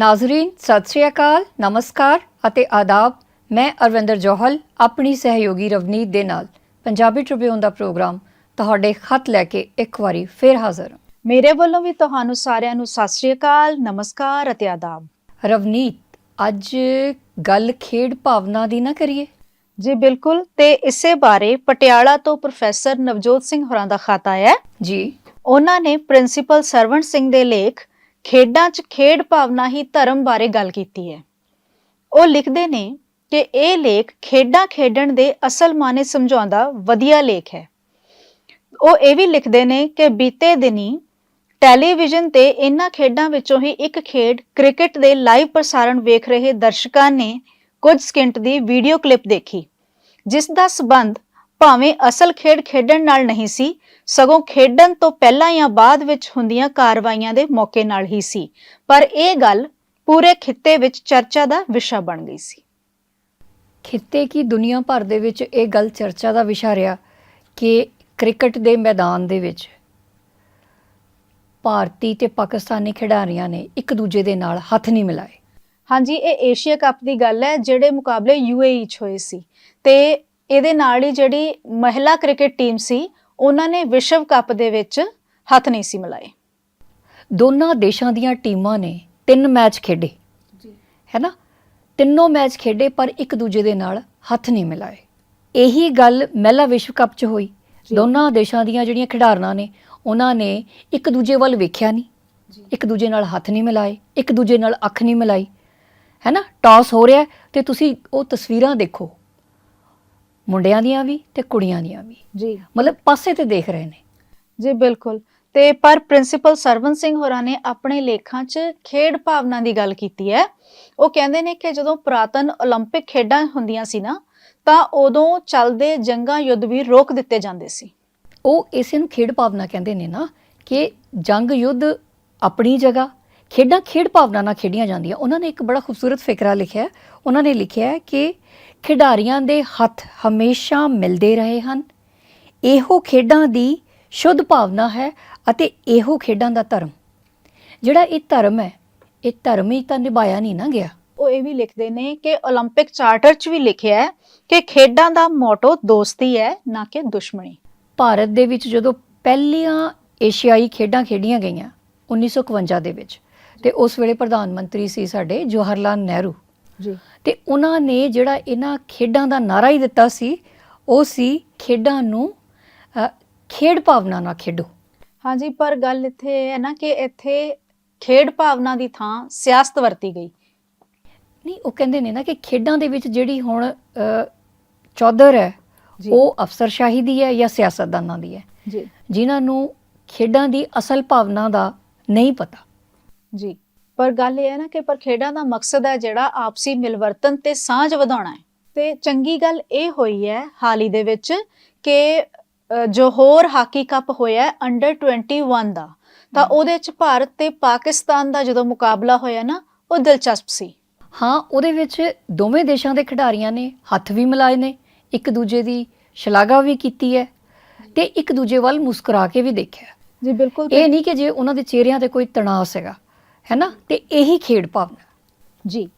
ਨਾਜ਼ਰੀਨ ਸਤਿ ਸ਼੍ਰੀ ਅਕਾਲ ਨਮਸਕਾਰ ਅਤੇ ਆਦਾਬ। ਮੈਂ ਅਰਵਿੰਦਰ ਜੋਹਲ ਆਪਣੀ ਸਹਿਯੋਗੀ ਰਵਨੀਤ ਦੇ ਨਾਲ ਪੰਜਾਬੀ ਟ੍ਰਿਬਿਊਨ ਦਾ ਪ੍ਰੋਗਰਾਮ ਤੁਹਾਡੇ ਖਤ ਲੈ ਕੇ ਇੱਕ ਵਾਰੀ ਫੇਰ ਹਾਜ਼ਰ ਮੇਰੇ ਵੱਲੋਂ ਵੀ ਤੁਹਾਨੂੰ ਸਾਰਿਆਂ ਨੂੰ ਸਤਿ ਸ਼੍ਰੀ ਅਕਾਲ ਨਮਸਕਾਰ ਅਤੇ ਆਦਾਬ। ਰਵਨੀਤ ਅੱਜ ਗੱਲ ਖੇਡ ਭਾਵਨਾ ਦੀ ਨਾ ਕਰੀਏ। ਜੀ ਬਿਲਕੁਲ। ਤੇ ਇਸੇ ਬਾਰੇ ਪਟਿਆਲਾ ਤੋਂ ਪ੍ਰੋਫੈਸਰ ਨਵਜੋਤ ਸਿੰਘ ਹੋਰਾਂ ਦਾ ਖਤ ਆਇਆ ਹੈ। ਜੀ। ਉਹਨਾਂ ਨੇ ਪ੍ਰਿੰਸੀਪਲ ਸਰਵੰਟ ਸਿੰਘ ਦੇ ਲੇਖ ਖੇਡਾਂ 'ਚ ਖੇਡ ਭਾਵਨਾ ਹੀ ਧਰਮ ਬਾਰੇ ਗੱਲ ਕੀਤੀ ਹੈ। ਉਹ ਲਿਖਦੇ ਨੇ ਕਿ ਇਹ ਲੇਖ ਖੇਡਾਂ ਖੇਡਣ ਦੇ ਅਸਲ ਮਾਨੇ ਸਮਝਾਉਂਦਾ ਵਧੀਆ ਲੇਖ ਹੈ। ਉਹ ਇਹ ਵੀ ਲਿਖਦੇ ਨੇ ਕਿ ਬੀਤੇ ਦਿਨੀ ਟੈਲੀਵਿਜ਼ਨ ਤੇ ਇਹਨਾਂ ਖੇਡਾਂ ਵਿੱਚੋਂ ਹੀ ਇੱਕ ਖੇਡ ਕ੍ਰਿਕਟ ਦੇ ਲਾਈਵ ਪ੍ਰਸਾਰਣ ਵੇਖ ਰਹੇ ਦਰਸ਼ਕਾਂ ਨੇ ਕੁਝ ਸਕਿੰਟ ਦੀ ਵੀਡੀਓ ਕਲਿੱਪ ਦੇਖੀ, ਜਿਸ ਦਾ ਸਬੰਧ ਭਾਵੇਂ ਅਸਲ ਖੇਡ ਖੇਡਣ ਨਾਲ ਨਹੀਂ ਸੀ ਸਗੋਂ ਖੇਡਣ ਤੋਂ ਪਹਿਲਾਂ ਜਾਂ ਬਾਅਦ ਵਿੱਚ ਹੁੰਦੀਆਂ ਕਾਰਵਾਈਆਂ ਦੇ ਮੌਕੇ ਨਾਲ ਹੀ ਸੀ। ਪਰ ਇਹ ਗੱਲ ਪੂਰੇ ਖਿੱਤੇ ਵਿੱਚ ਚਰਚਾ ਦਾ ਵਿਸ਼ਾ ਬਣ ਗਈ ਸੀ। ਖਿੱਤੇ ਕੀ ਦੁਨੀਆ ਭਰ ਦੇ ਵਿੱਚ ਇਹ ਗੱਲ ਚਰਚਾ ਦਾ ਵਿਸ਼ਾ ਰਿਹਾ ਕਿ ਕ੍ਰਿਕਟ ਦੇ ਮੈਦਾਨ ਦੇ ਵਿੱਚ ਭਾਰਤੀ ਤੇ ਪਾਕਿਸਤਾਨੀ ਖਿਡਾਰੀਆਂ ਨੇ ਇੱਕ ਦੂਜੇ ਦੇ ਨਾਲ ਹੱਥ ਨਹੀਂ ਮਿਲਾਏ। ਹਾਂਜੀ ਇਹ ਏਸ਼ੀਆ ਕੱਪ ਦੀ ਗੱਲ ਹੈ ਜਿਹੜੇ ਮੁਕਾਬਲੇ ਯੂਏਈ 'ਚ ਹੋਏ ਸੀ। ਤੇ ਇਹਦੇ ਨਾਲ ਹੀ ਜਿਹੜੀ ਮਹਿਲਾ ਕ੍ਰਿਕਟ ਟੀਮ ਸੀ ਉਹਨਾਂ ਨੇ ਵਿਸ਼ਵ ਕੱਪ ਦੇ ਵਿੱਚ ਹੱਥ ਨਹੀਂ ਸੀ ਮਿਲਾਏ। ਦੋਨਾਂ ਦੇਸ਼ਾਂ ਦੀਆਂ ਟੀਮਾਂ ਨੇ ਤਿੰਨ ਮੈਚ ਖੇਡੇ। ਜੀ। ਹੈਨਾ? ਤਿੰਨੋਂ ਮੈਚ ਖੇਡੇ ਪਰ ਇੱਕ ਦੂਜੇ ਦੇ ਨਾਲ ਹੱਥ ਨਹੀਂ ਮਿਲਾਏ। ਇਹੀ ਗੱਲ ਮਹਿਲਾ ਵਿਸ਼ਵ ਕੱਪ 'ਚ ਹੋਈ। ਦੋਨਾਂ ਦੇਸ਼ਾਂ ਦੀਆਂ ਜਿਹੜੀਆਂ ਖਿਡਾਰਨਾਂ ਨੇ ਉਹਨਾਂ ਨੇ ਇੱਕ ਦੂਜੇ ਵੱਲ ਵੇਖਿਆ ਨਹੀਂ। ਇੱਕ ਦੂਜੇ ਨਾਲ ਹੱਥ ਨਹੀਂ ਮਿਲਾਏ ਇੱਕ ਦੂਜੇ ਨਾਲ ਅੱਖ ਨਹੀਂ ਮਿਲਾਈ। ਹੈਨਾ? ਟਾਸ ਹੋ ਰਿਹਾ ਤੇ ਤੁਸੀਂ ਉਹ ਤਸਵੀਰਾਂ ਦੇਖੋ। ਮੁੰਡਿਆਂ ਦੀਆਂ ਵੀ ਤੇ ਕੁੜੀਆਂ ਦੀਆਂ ਵੀ ਜੀ ਮਤਲਬ ਪਾਸੇ ਤੇ ਦੇਖ ਰਹੇ ਨੇ ਜੀ ਬਿਲਕੁਲ ਤੇ ਪਰ ਪ੍ਰਿੰਸੀਪਲ ਸਰਵਨ ਸਿੰਘ ਹੋਰਾਂ ਨੇ ਆਪਣੇ ਲੇਖਾਂ 'ਚ ਖੇਡ ਭਾਵਨਾ ਦੀ ਗੱਲ ਕੀਤੀ ਹੈ ਉਹ ਕਹਿੰਦੇ ਨੇ ਕਿ ਜਦੋਂ ਪੁਰਾਤਨ 올림픽 ਖੇਡਾਂ ਹੁੰਦੀਆਂ ਸੀ ਨਾ ਤਾਂ ਉਦੋਂ ਚੱਲਦੇ ਜੰਗਾਂ ਯੁੱਧ ਵੀ ਰੋਕ ਦਿੱਤੇ ਜਾਂਦੇ ਸੀ ਉਹ ਇਸੇ ਨੂੰ ਖੇਡ ਭਾਵਨਾ ਕਹਿੰਦੇ ਨੇ ਨਾ ਕਿ ਜੰਗ ਯੁੱਧ ਆਪਣੀ ਜਗ੍ਹਾ ਖੇਡਾਂ ਖੇਡ ਭਾਵਨਾ ਨਾਲ ਖੇਡੀਆਂ ਜਾਂਦੀਆਂ ਉਹਨਾਂ ਨੇ ਇੱਕ ਬੜਾ ਖੂਬਸੂਰਤ ਫਿਕਰਾ ਲਿਖਿਆ ਹੈ। ਉਹਨਾਂ ਨੇ ਲਿਖਿਆ ਹੈ ਕਿ ਖਿਡਾਰੀਆਂ ਦੇ ਹੱਥ ਹਮੇਸ਼ਾ ਮਿਲਦੇ ਰਹੇ ਹਨ ਇਹੋ ਖੇਡਾਂ ਦੀ ਸ਼ੁੱਧ ਭਾਵਨਾ ਹੈ ਅਤੇ ਇਹੋ ਖੇਡਾਂ ਦਾ ਧਰਮ ਜਿਹੜਾ ਇਹ ਧਰਮ ਹੈ ਇਹ ਧਰਮ ਹੀ ਤਾਂ ਨਿਭਾਇਆ ਨਹੀਂ ਨਾ ਗਿਆ ਉਹ ਇਹ ਵੀ ਲਿਖਦੇ ਨੇ ਕਿ 올림픽 ਚਾਰਟਰ 'ਚ ਵੀ ਲਿਖਿਆ ਹੈ ਕਿ ਖੇਡਾਂ ਦਾ ਮੋਟੋ ਦੋਸਤੀ ਹੈ ਨਾ ਕਿ ਦੁਸ਼ਮਣੀ ਭਾਰਤ ਦੇ ਵਿੱਚ ਜਦੋਂ ਪਹਿਲੀਆਂ ਏਸ਼ੀਆਈ ਖੇਡਾਂ ਖੇਡੀਆਂ ਗਈਆਂ 1951 ਦੇ ਵਿੱਚ ਤੇ ਉਸ ਵੇਲੇ ਪ੍ਰਧਾਨ ਮੰਤਰੀ ਸੀ ਸਾਡੇ ਜਵਾਹਰ ਲਾਲ ਨਹਿਰੂ ਜੀ ਤੇ ਉਹਨਾਂ ਨੇ ਜਿਹੜਾ ਇਹਨਾਂ ਖੇਡਾਂ ਦਾ ਨਾਰਾ ਹੀ ਦਿੱਤਾ ਸੀ ਉਹ ਸੀ ਖੇਡਾਂ ਨੂੰ ਖੇਡ ਭਾਵਨਾ ਨਾਲ ਖੇਡੋ। ਹਾਂਜੀ ਪਰ ਗੱਲ ਇੱਥੇ ਹੈ ਨਾ ਕਿ ਇੱਥੇ ਖੇਡ ਭਾਵਨਾ ਦੀ ਥਾਂ ਸਿਆਸਤ ਵਰਤੀ ਗਈ। ਨਹੀਂ ਉਹ ਕਹਿੰਦੇ ਨੇ ਨਾ ਕਿ ਖੇਡਾਂ ਦੇ ਵਿੱਚ ਜਿਹੜੀ ਹੁਣ ਚੌਧਰ ਹੈ। ਉਹ ਅਫਸਰਸ਼ਾਹੀ ਦੀ ਹੈ ਜਾਂ ਸਿਆਸਤਦਾਨਾਂ ਦੀ ਹੈ। ਜੀ। ਜਿਨ੍ਹਾਂ ਨੂੰ ਖੇਡਾਂ ਦੀ ਅਸਲ ਭਾਵਨਾ ਦਾ ਨਹੀਂ ਪਤਾ। ਜੀ। ਪਰ ਗੱਲ ਇਹ ਹੈ ਨਾ ਕਿ ਪਰ ਖੇਡਾਂ ਦਾ ਮਕਸਦ ਹੈ ਜਿਹੜਾ ਆਪਸੀ ਮਿਲਵਰਤਨ ਤੇ ਸਾਂਝ ਵਧਾਉਣਾ ਹੈ। ਤੇ ਚੰਗੀ ਗੱਲ ਇਹ ਹੋਈ ਹੈ ਹਾਲ ਹੀ ਦੇ ਵਿੱਚ ਕਿ ਅ, ਜੋਹਰ ਹਾਕੀ ਕੱਪ ਹੋਇਆ ਅੰਡਰ 21 ਦਾ ਤਾਂ ਉਹਦੇ ਚ ਭਾਰਤ ਤੇ ਪਾਕਿਸਤਾਨ ਦਾ ਜਦੋਂ ਮੁਕਾਬਲਾ ਹੋਇਆ ਨਾ ਉਹ ਦਿਲਚਸਪ ਸੀ। ਹਾਂ ਉਹਦੇ ਵਿੱਚ ਦੋਵੇਂ ਦੇਸ਼ਾਂ ਦੇ ਖਿਡਾਰੀਆਂ ਨੇ ਹੱਥ ਵੀ ਮਿਲਾਏ ਨੇ ਇੱਕ ਦੂਜੇ ਦੀ ਸ਼ਲਾਘਾ ਵੀ ਕੀਤੀ ਹੈ ਤੇ ਇੱਕ ਦੂਜੇ ਵੱਲ ਮੁਸਕਰਾ ਕੇ ਵੀ ਦੇਖਿਆ। ਜੀ ਬਿਲਕੁਲ। ਇਹ ਨਹੀਂ ਕਿ ਜੇ ਉਹਨਾਂ ਦੇ ਚਿਹਰਿਆਂ ਤੇ ਕੋਈ ਤਣਾਅ ਸੀਗਾ। ਹੈਨਾ? ਤੇ ਇਹੀ ਖੇਡ ਭਾਵਨਾ। ਜੀ।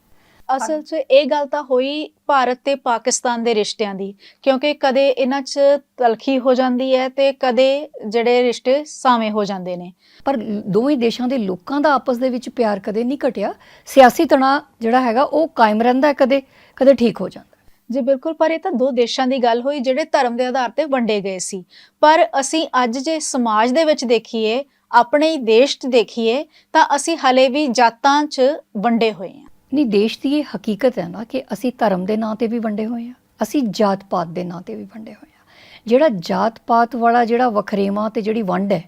ਅਸਲ 'ਚ ਇਹ ਗੱਲ ਤਾਂ ਹੋਈ ਭਾਰਤ ਤੇ ਪਾਕਿਸਤਾਨ ਦੇ ਰਿਸ਼ਤਿਆਂ ਦੀ ਕਿਉਂਕਿ ਕਦੇ ਇਹਨਾਂ 'ਚ ਤਲਖੀ ਹੋ ਜਾਂਦੀ ਹੈ ਤੇ ਕਦੇ ਜਿਹੜੇ ਰਿਸ਼ਤੇ ਸਾਵੇਂ ਹੋ ਜਾਂਦੇ ਨੇ। ਪਰ ਦੋਵੇਂ ਦੇਸ਼ਾਂ ਦੇ ਲੋਕਾਂ ਦਾ ਆਪਸ ਦੇ ਵਿੱਚ ਪਿਆਰ ਕਦੇ ਨਹੀਂ ਘਟਿਆ। ਸਿਆਸੀ ਤਣਾਅ ਜਿਹੜਾ ਹੈਗਾ ਉਹ ਕਾਇਮ ਰਹਿੰਦਾ ਹੈ ਕਦੇ ਕਦੇ ਠੀਕ ਹੋ ਜਾਂਦਾ। ਜੀ ਬਿਲਕੁਲ ਪਰ ਇਹ ਤਾਂ ਦੋ ਦੇਸ਼ਾਂ ਦੀ ਗੱਲ ਹੋਈ ਜਿਹੜੇ ਧਰਮ ਦੇ ਆਧਾਰ ਤੇ ਵੰਡੇ ਗਏ ਸੀ। ਪਰ ਅਸੀਂ ਅੱਜ ਜੇ ਸਮਾਜ ਦੇ ਵਿੱਚ ਦੇਖੀਏ ਆਪਣੇ ਹੀ ਦੇਸ਼ 'ਚ ਦੇਖੀਏ ਤਾਂ ਅਸੀਂ ਹਲੇ ਵੀ ਜਾਤਾਂ 'ਚ ਵੰਡੇ ਹੋਏ ਹਾਂ। ਨਹੀਂ ਦੇਸ਼ ਦੀ ਇਹ ਹਕੀਕਤ ਹੈ ਨਾ ਕਿ ਅਸੀਂ ਧਰਮ ਦੇ ਨਾਂ ਤੇ ਵੀ ਵੰਡੇ ਹੋਏ ਆ ਅਸੀਂ ਜਾਤ ਪਾਤ ਦੇ ਨਾਂ ਤੇ ਵੀ ਵੰਡੇ ਹੋਏ ਆ ਜਿਹੜਾ ਜਾਤ ਪਾਤ ਵਾਲਾ ਜਿਹੜਾ ਵਖਰੇਵਾਂ ਤੇ ਜਿਹੜੀ ਵੰਡ ਹੈ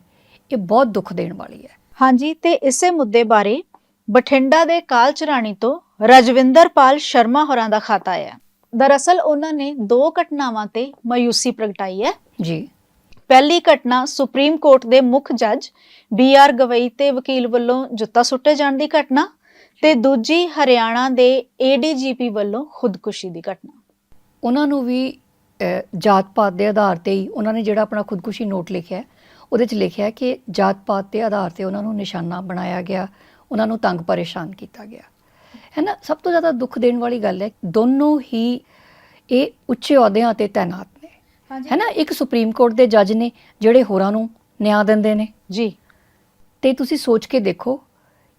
ਇਹ ਬਹੁਤ ਦੁੱਖ ਦੇਣ ਵਾਲੀ ਹੈ। ਹਾਂਜੀ ਤੇ ਇਸੇ ਮੁੱਦੇ ਬਾਰੇ ਬਠਿੰਡਾ ਦੇ ਕਾਲਚਰਾਣੀ ਤੋਂ ਰਜਵਿੰਦਰਪਾਲ ਸ਼ਰਮਾ ਹੋਰਾਂ ਦਾ ਖਾਤਾ ਆਇਆ। ਦਰਅਸਲ ਉਹਨਾਂ ਨੇ ਦੋ ਘਟਨਾਵਾਂ ਤੇ ਮਾਯੂਸੀ ਪ੍ਰਗਟਾਈ ਹੈ। ਜੀ। ਪਹਿਲੀ ਘਟਨਾ ਸੁਪਰੀਮ ਕੋਰਟ ਦੇ ਮੁੱਖ ਜੱਜ ਬੀ ਆਰ ਗਵਈ ਤੇ ਵਕੀਲ ਵੱਲੋਂ ਜੁੱਤਾ ਸੁੱਟੇ ਜਾਣ ਦੀ ਘਟਨਾ ਤੇ ਦੂਜੀ ਹਰਿਆਣਾ ਦੇ ਏਡੀਜੀਪੀ ਵੱਲੋਂ ਖੁਦਕੁਸ਼ੀ ਦੀ ਘਟਨਾ। ਉਹਨਾਂ ਨੂੰ ਵੀ ਜਾਤ ਪਾਤ ਦੇ ਆਧਾਰ ਤੇ ਹੀ ਉਹਨਾਂ ਨੇ ਜਿਹੜਾ ਆਪਣਾ ਖੁਦਕੁਸ਼ੀ ਨੋਟ ਲਿਖਿਆ ਉਹਦੇ 'ਚ ਲਿਖਿਆ ਕਿ ਜਾਤ ਪਾਤ ਦੇ ਆਧਾਰ ਤੇ ਉਹਨਾਂ ਨੂੰ ਨਿਸ਼ਾਨਾ ਬਣਾਇਆ ਗਿਆ, ਉਹਨਾਂ ਨੂੰ ਤੰਗ ਪਰੇਸ਼ਾਨ ਕੀਤਾ ਗਿਆ। ਹੈ ਨਾ? ਸਭ ਤੋਂ ਜ਼ਿਆਦਾ ਦੁੱਖ ਦੇਣ ਵਾਲੀ ਗੱਲ ਹੈ, ਦੋਨੋਂ ਹੀ ਇਹ ਉੱਚੇ ਅਹੁਦਿਆਂ ਤੇ ਤਾਇਨਾਤ ਨੇ ਹੈ ਨਾ ਇੱਕ ਸੁਪਰੀਮ ਕੋਰਟ ਦੇ ਜੱਜ ਨੇ ਜਿਹੜੇ ਹੋਰਾਂ ਨੂੰ ਨਿਆਂ ਦਿੰਦੇ ਨੇ। ਜੀ। ਤੇ ਤੁਸੀਂ ਸੋਚ ਕੇ ਦੇਖੋ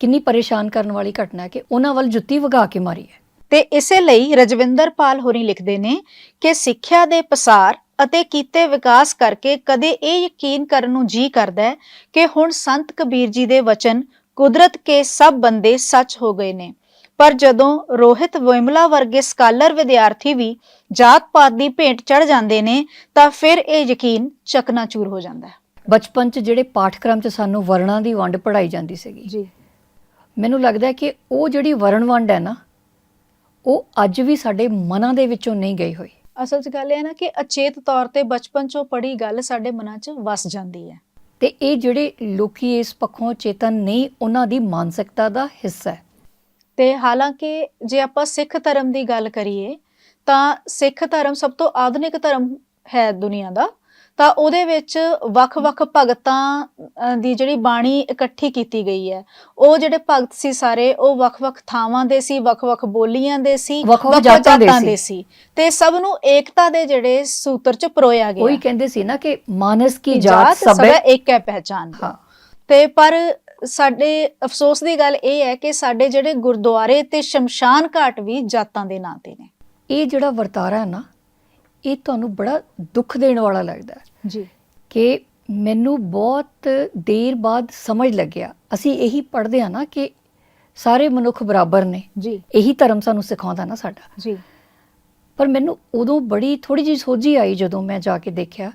ਕਿੰਨੀ ਪਰੇਸ਼ਾਨ ਕਰਨ ਵਾਲੀ ਘਟਨਾ ਹੈ ਕਿ ਉਹਨਾਂ ਵੱਲ ਜੁੱਤੀ ਵਗਾ ਕੇ ਮਾਰੀ ਹੈ। ਤੇ ਇਸੇ ਲਈ ਰਜਵਿੰਦਰ ਪਾਲ ਹੋਰੀ ਲਿਖਦੇ ਨੇ ਕਿ ਸਿੱਖਿਆ ਦੇ ਪਸਾਰ ਅਤੇ ਕੀਤੇ ਵਿਕਾਸ ਕਰਕੇ ਕਦੇ ਇਹ ਯਕੀਨ ਕਰਨ ਨੂੰ ਜੀ ਕਰਦਾ ਹੈ ਕਿ ਹੁਣ ਸੰਤ ਕਬੀਰ ਜੀ ਦੇ ਵਚਨ ਕੁਦਰਤ ਕੇ ਸਭ ਬੰਦੇ ਸੱਚ ਹੋ ਗਏ ਨੇ। ਪਰ ਜਦੋਂ ਰੋਹਿਤ ਵਿਮਲਾ ਵਰਗੇ ਸਕਾਲਰ ਵਿਦਿਆਰਥੀ ਵੀ ਜਾਤ ਪਾਤ ਦੀ ਭੇਂਟ ਚੜ ਜਾਂਦੇ ਨੇ ਤਾਂ ਫਿਰ ਇਹ ਯਕੀਨ ਚਕਨਾਚੂਰ ਹੋ ਜਾਂਦਾ ਹੈ। ਬਚਪਨ 'ਚ ਜਿਹੜੇ ਪਾਠਕ੍ਰਮ 'ਚ ਸਾਨੂੰ ਵਰਣਾਂ ਦੀ ਵੰਡ ਪੜਾਈ ਜਾਂਦੀ ਸੀਗੀ। ਜੀ। ਮੈਨੂੰ ਲੱਗਦਾ ਹੈ ਕਿ ਉਹ ਜਿਹੜੀ ਵਰਣ ਵੰਡ ਹੈ ਨਾ ਉਹ ਅੱਜ ਵੀ ਸਾਡੇ ਮਨਾਂ ਦੇ ਵਿੱਚੋਂ ਨਹੀਂ ਗਈ ਹੋਈ। ਅਸਲ 'ਚ ਗੱਲ ਇਹ ਹੈ ਨਾ ਕਿ ਅਚੇਤ ਤੌਰ ਤੇ ਬਚਪਨ 'ਚੋਂ ਪੜੀ ਗੱਲ ਸਾਡੇ ਮਨਾਂ 'ਚ ਵਸ ਜਾਂਦੀ ਹੈ। ਤੇ ਇਹ ਜਿਹੜੇ ਲੋਕੀ ਇਸ ਪੱਖੋਂ ਚੇਤਨ ਨਹੀਂ ਉਹਨਾਂ ਦੀ ਮਾਨਸਿਕਤਾ ਦਾ ਹਿੱਸਾ ਹੈ। ਤੇ ਹਾਲਾਂਕਿ ਜੇ ਆਪਾਂ ਸਿੱਖ ਧਰਮ ਦੀ ਗੱਲ ਕਰੀਏ ਤਾਂ ਸਿੱਖ ਧਰਮ ਸਭ ਤੋਂ ਆਧੁਨਿਕ ਧਰਮ ਹੈ ਦੁਨੀਆ ਦਾ ਤਾਂ ਉਹਦੇ ਵਿੱਚ ਵੱਖ-ਵੱਖ ਭਗਤਾਂ ਦੀ ਜਿਹੜੀ ਬਾਣੀ ਇਕੱਠੀ ਕੀਤੀ ਗਈ ਹੈ। ਉਹ ਜਿਹੜੇ ਭਗਤ ਸੀ ਸਾਰੇ ਉਹ ਵੱਖ-ਵੱਖ ਥਾਵਾਂ ਦੇ ਸੀ ਵੱਖ-ਵੱਖ ਬੋਲੀਆਂ ਦੇ ਸੀ ਵੱਖ-ਵੱਖ ਜਾਤਾਂ ਦੇ ਸੀ। ਤੇ ਸਭ ਨੂੰ ਏਕਤਾ ਦੇ ਜਿਹੜੇ ਸੂਤਰ ਚ ਪਰੋਇਆ ਗਿਆ। ਉਹੀ ਕਹਿੰਦੇ ਸੀ ਨਾ ਕਿ ਮਾਨਸ ਕੀ ਜਾਤ ਸਭ ਇੱਕ ਹੈ ਪਹਿਚਾਨ। ਹਾਂ। ਤੇ ਪਰ ਸਾਡੇ ਅਫਸੋਸ ਦੀ ਗੱਲ ਇਹ ਹੈ ਕਿ ਸਾਡੇ ਜਿਹੜੇ ਗੁਰਦੁਆਰੇ ਤੇ ਸ਼ਮਸ਼ਾਨ ਘਾਟ ਵੀ ਜਾਤਾਂ ਦੇ ਨਾਂ ਤੇ ਨੇ। ਇਹ ਜਿਹੜਾ ਵਰਤਾਰਾ ਹੈ ਨਾ ਇਹ ਤੁਹਾਨੂੰ ਬੜਾ ਦੁੱਖ ਦੇਣ ਵਾਲਾ ਲੱਗਦਾ ਹੈ ਜੀ। ਕਿ ਮੈਨੂੰ ਬਹੁਤ ਦੇਰ ਬਾਅਦ ਸਮਝ ਲੱਗਿਆ। ਅਸੀਂ ਇਹੀ ਪੜ੍ਹਦੇ ਆ ਨਾ ਕਿ ਸਾਰੇ ਮਨੁੱਖ ਬਰਾਬਰ ਨੇ। ਜੀ। ਇਹੀ ਧਰਮ ਸਾਨੂੰ ਸਿਖਾਉਂਦਾ ਨਾ ਸਾਡਾ। ਜੀ। ਪਰ ਮੈਨੂੰ ਉਦੋਂ ਬੜੀ ਥੋੜੀ ਜਿਹੀ ਸੋਝੀ ਆਈ ਜਦੋਂ ਮੈਂ ਜਾ ਕੇ ਦੇਖਿਆ।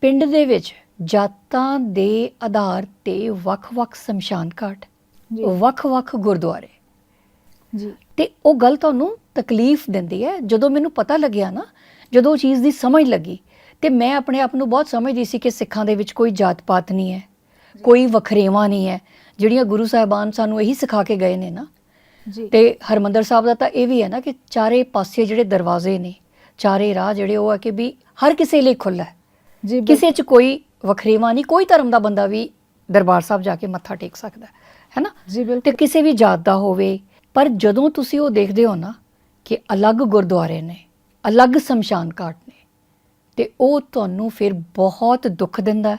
ਪਿੰਡ ਦੇ ਵਿੱਚ ਜਾਤਾਂ ਦੇ ਆਧਾਰ ਤੇ ਵੱਖ-ਵੱਖ ਸ਼ਮਸ਼ਾਨ ਘਾਟ ਵੱਖ-ਵੱਖ ਗੁਰਦੁਆਰੇ। ਜੀ। ਤੇ ਉਹ ਗੱਲ ਤੁਹਾਨੂੰ ਤਕਲੀਫ ਦਿੰਦੀ ਹੈ। ਜਦੋਂ ਮੈਨੂੰ ਪਤਾ ਲੱਗਿਆ ਨਾ ਜਦੋਂ ਉਹ ਚੀਜ਼ ਦੀ ਸਮਝ ਲੱਗੀ ਤੇ ਮੈਂ ਆਪਣੇ ਆਪ ਨੂੰ ਬਹੁਤ ਸਮਝਦੀ ਸੀ ਕਿ ਸਿੱਖਾਂ ਦੇ ਵਿੱਚ ਕੋਈ ਜਾਤ ਪਾਤ ਨਹੀਂ ਹੈ ਕੋਈ ਵਖਰੇਵਾ ਨਹੀਂ ਹੈ। ਜਿਹੜੀਆਂ ਗੁਰੂ ਸਾਹਿਬਾਨ ਸਾਨੂੰ ਇਹੀ ਸਿਖਾ ਕੇ ਗਏ ਨੇ ਨਾ ਜੀ। ਤੇ ਹਰਮੰਦਰ ਸਾਹਿਬ ਦਾ ਤਾਂ ਇਹ ਵੀ ਹੈ ਨਾ ਕਿ ਚਾਰੇ ਪਾਸੇ ਜਿਹੜੇ ਦਰਵਾਜ਼ੇ ਨੇ ਚਾਰੇ ਰਾਹ ਜਿਹੜੇ ਉਹ ਹੈ ਕਿ ਵੀ ਹਰ ਕਿਸੇ ਲਈ ਖੁੱਲ੍ਹਾ ਹੈ। ਜੀ ਕਿਸੇ 'ਚ ਕੋਈ ਵਖਰੇਵਾ ਨਹੀਂ ਕੋਈ ਧਰਮ ਦਾ ਬੰਦਾ ਵੀ ਦਰਬਾਰ ਸਾਹਿਬ ਜਾ ਕੇ ਮੱਥਾ ਟੇਕ ਸਕਦਾ ਹੈ ਹੈਨਾ ਜੀ ਬਿਲਕੁਲ। ਤੇ ਕਿਸੇ ਵੀ ਜਾਤ ਦਾ ਹੋਵੇ ਪਰ ਜਦੋਂ ਤੁਸੀਂ ਉਹ ਦੇਖਦੇ ਹੋ ਨਾ ਕਿ ਅਲੱਗ ਗੁਰਦੁਆਰੇ ਨੇ ਅਲੱਗ ਸ਼ਮਸ਼ਾਨ ਘਾਟ ਨੇ ਤੇ ਉਹ ਤੁਹਾਨੂੰ ਫਿਰ ਬਹੁਤ ਦੁੱਖ ਦਿੰਦਾ।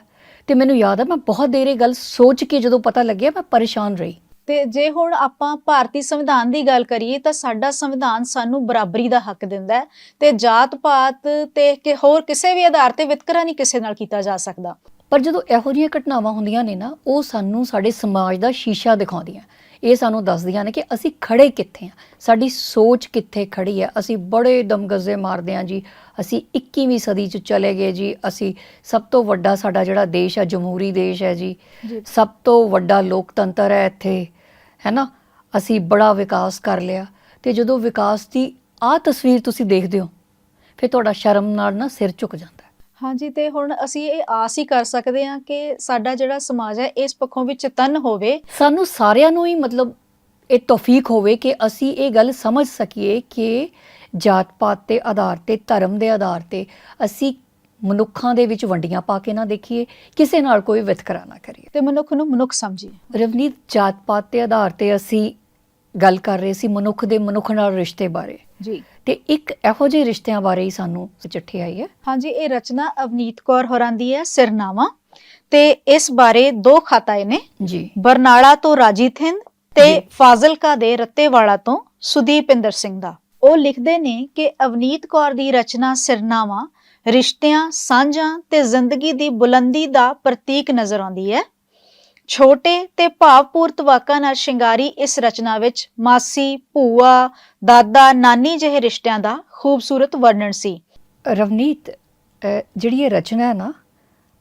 ਤੇ ਮੈਨੂੰ ਯਾਦ ਹੈ ਮੈਂ ਬਹੁਤ ਦੇਰ ਗੱਲ ਸੋਚ ਕੇ ਜਦੋਂ ਪਤਾ ਲੱਗਿਆ ਮੈਂ ਪਰੇਸ਼ਾਨ ਰਹੀ। ਤੇ ਜੇ ਹੁਣ ਆਪਾਂ ਭਾਰਤੀ ਸੰਵਿਧਾਨ ਦੀ ਗੱਲ ਕਰੀਏ ਤਾਂ ਸਾਡਾ ਸੰਵਿਧਾਨ ਸਾਨੂੰ ਬਰਾਬਰੀ ਦਾ ਹੱਕ ਦਿੰਦਾ ਹੈ ਤੇ ਜਾਤ ਪਾਤ ਤੇ ਕਿ ਹੋਰ ਕਿਸੇ ਵੀ ਆਧਾਰ ਤੇ ਵਿਤਕਰਾ ਨਹੀਂ ਕਿਸੇ ਨਾਲ ਕੀਤਾ ਜਾ ਸਕਦਾ। ਪਰ ਜਦੋਂ ਇਹੋ ਜਿਹੀਆਂ ਘਟਨਾਵਾਂ ਹੁੰਦੀਆਂ ਨੇ ਨਾ, ਉਹ ਸਾਨੂੰ ਸਾਡੇ ਸਮਾਜ ਦਾ ਸ਼ੀਸ਼ਾ ਦਿਖਾਉਂਦੀਆਂ। ਇਹ ਸਾਨੂੰ ਦੱਸਦੀਆਂ ਨੇ ਕਿ ਅਸੀਂ ਖੜੇ ਕਿੱਥੇ ਆ ਸਾਡੀ ਸੋਚ ਕਿੱਥੇ ਖੜੀ ਹੈ? ਅਸੀਂ ਬੜੇ ਦਮਗਜ਼ੇ ਮਾਰਦੇ ਆ ਜੀ। ਅਸੀਂ 21ਵੀਂ ਸਦੀ ਚ ਚਲੇ ਗਏ ਜੀ। ਅਸੀਂ ਸਭ ਤੋਂ ਵੱਡਾ ਸਾਡਾ ਜਿਹੜਾ ਦੇਸ਼ ਹੈ ਜਮਹੂਰੀ ਦੇਸ਼ ਹੈ ਜੀ। ਸਭ ਤੋਂ ਵੱਡਾ ਲੋਕਤੰਤਰ ਹੈ ਇੱਥੇ ਹੈ ਨਾ? ਅਸੀਂ ਬੜਾ ਵਿਕਾਸ ਕਰ ਲਿਆ। ਤੇ ਜਦੋਂ ਵਿਕਾਸ ਦੀ ਆ ਤਸਵੀਰ ਤੁਸੀਂ ਦੇਖਦੇ ਹੋ ਫਿਰ ਤੁਹਾਡਾ ਸ਼ਰਮ ਨਾਲ ਨਾ ਸਿਰ ਝੁਕ ਜਾਂਦਾ। ਹਾਂਜੀ ਤੇ ਹੁਣ ਅਸੀਂ ਇਹ ਆਸ ਹੀ ਕਰ ਸਕਦੇ ਹਾਂ ਕਿ ਸਾਡਾ ਜਿਹੜਾ ਸਮਾਜ ਹੈ ਇਸ ਪੱਖੋਂ ਵੀ ਚੇਤਨ ਹੋਵੇ। ਸਾਨੂੰ ਸਾਰਿਆਂ ਨੂੰ ਹੀ ਮਤਲਬ ਇਹ ਤੌਫੀਕ ਹੋਵੇ ਕਿ ਅਸੀਂ ਇਹ ਗੱਲ ਸਮਝ ਸਕੀਏ ਕਿ ਜਾਤ ਪਾਤ ਦੇ ਆਧਾਰ ਤੇ ਧਰਮ ਦੇ ਆਧਾਰ ਤੇ ਅਸੀਂ ਮਨੁੱਖਾਂ ਦੇ ਵਿੱਚ ਵੰਡੀਆਂ ਪਾ ਕੇ ਨਾ ਦੇਖੀਏ ਕਿਸੇ ਨਾਲ ਕੋਈ ਵਿਤਕਰਾ ਨਾ ਕਰੀਏ। ਤੇ ਮਨੁੱਖ ਨੂੰ ਮਨੁੱਖ ਸਮਝੀਏ। ਰਵਨੀਤ ਜਾਤ ਪਾਤ ਦੇ ਆਧਾਰ ਤੇ ਅਸੀਂ ਗੱਲ ਕਰ ਰਹੇ ਸੀ ਮਨੁੱਖ ਦੇ ਮਨੁੱਖ ਨਾਲ ਰਿਸ਼ਤੇ ਬਾਰੇ। ਜੀ। ਤੇ ਇੱਕ ਇਹੋ ਜਿਹੇ ਰਿਸ਼ਤਿਆਂ ਬਾਰੇ ਹੀ ਸਾਨੂੰ ਚਿੱਠੀ ਆਈ ਹੈ। ਹਾਂਜੀ ਇਹ ਰਚਨਾ ਅਵਨੀਤ ਕੌਰ ਹੋਰਾਂ ਦੀ ਹੈ ਸਿਰਨਾਵਾ। ਤੇ ਇਸ ਬਾਰੇ ਦੋ ਖਤ ਆਏ ਨੇ ਜੀ। ਬਰਨਾਲਾ ਤੋਂ ਰਾਜੀ ਥਿੰਦ ਤੇ। ਫਾਜ਼ਿਲਕਾ ਦੇ ਰੱਤੇਵਾਲਾ ਤੋਂ ਸੁਦੀਪਿੰਦਰ ਸਿੰਘ ਦਾ। ਉਹ ਲਿਖਦੇ ਨੇ ਕਿ ਅਵਨੀਤ ਕੌਰ ਦੀ ਰਚਨਾ ਸਿਰਨਾਵਾ ਰਿਸ਼ਤਿਆਂ ਸਾਂਝਾਂ ਤੇ ਜ਼ਿੰਦਗੀ ਦੀ ਬੁਲੰਦੀ ਦਾ ਪ੍ਰਤੀਕ ਨਜ਼ਰ ਆਉਂਦੀ ਹੈ। ਛੋਟੇ ਤੇ ਭਾਵਪੂਰਤ ਵਾਕਾਂ ਨਾਲ ਸ਼ਿੰਗਾਰੀ ਇਸ ਰਚਨਾ ਵਿੱਚ ਮਾਸੀ ਭੂਆ ਦਾਦਾ ਨਾਨੀ ਜਿਹੇ ਰਿਸ਼ਤਿਆਂ ਦਾ ਖੂਬਸੂਰਤ ਵਰਣਨ ਸੀ। ਰਵਨੀਤ ਜਿਹੜੀ ਇਹ ਰਚਨਾ ਹੈ ਨਾ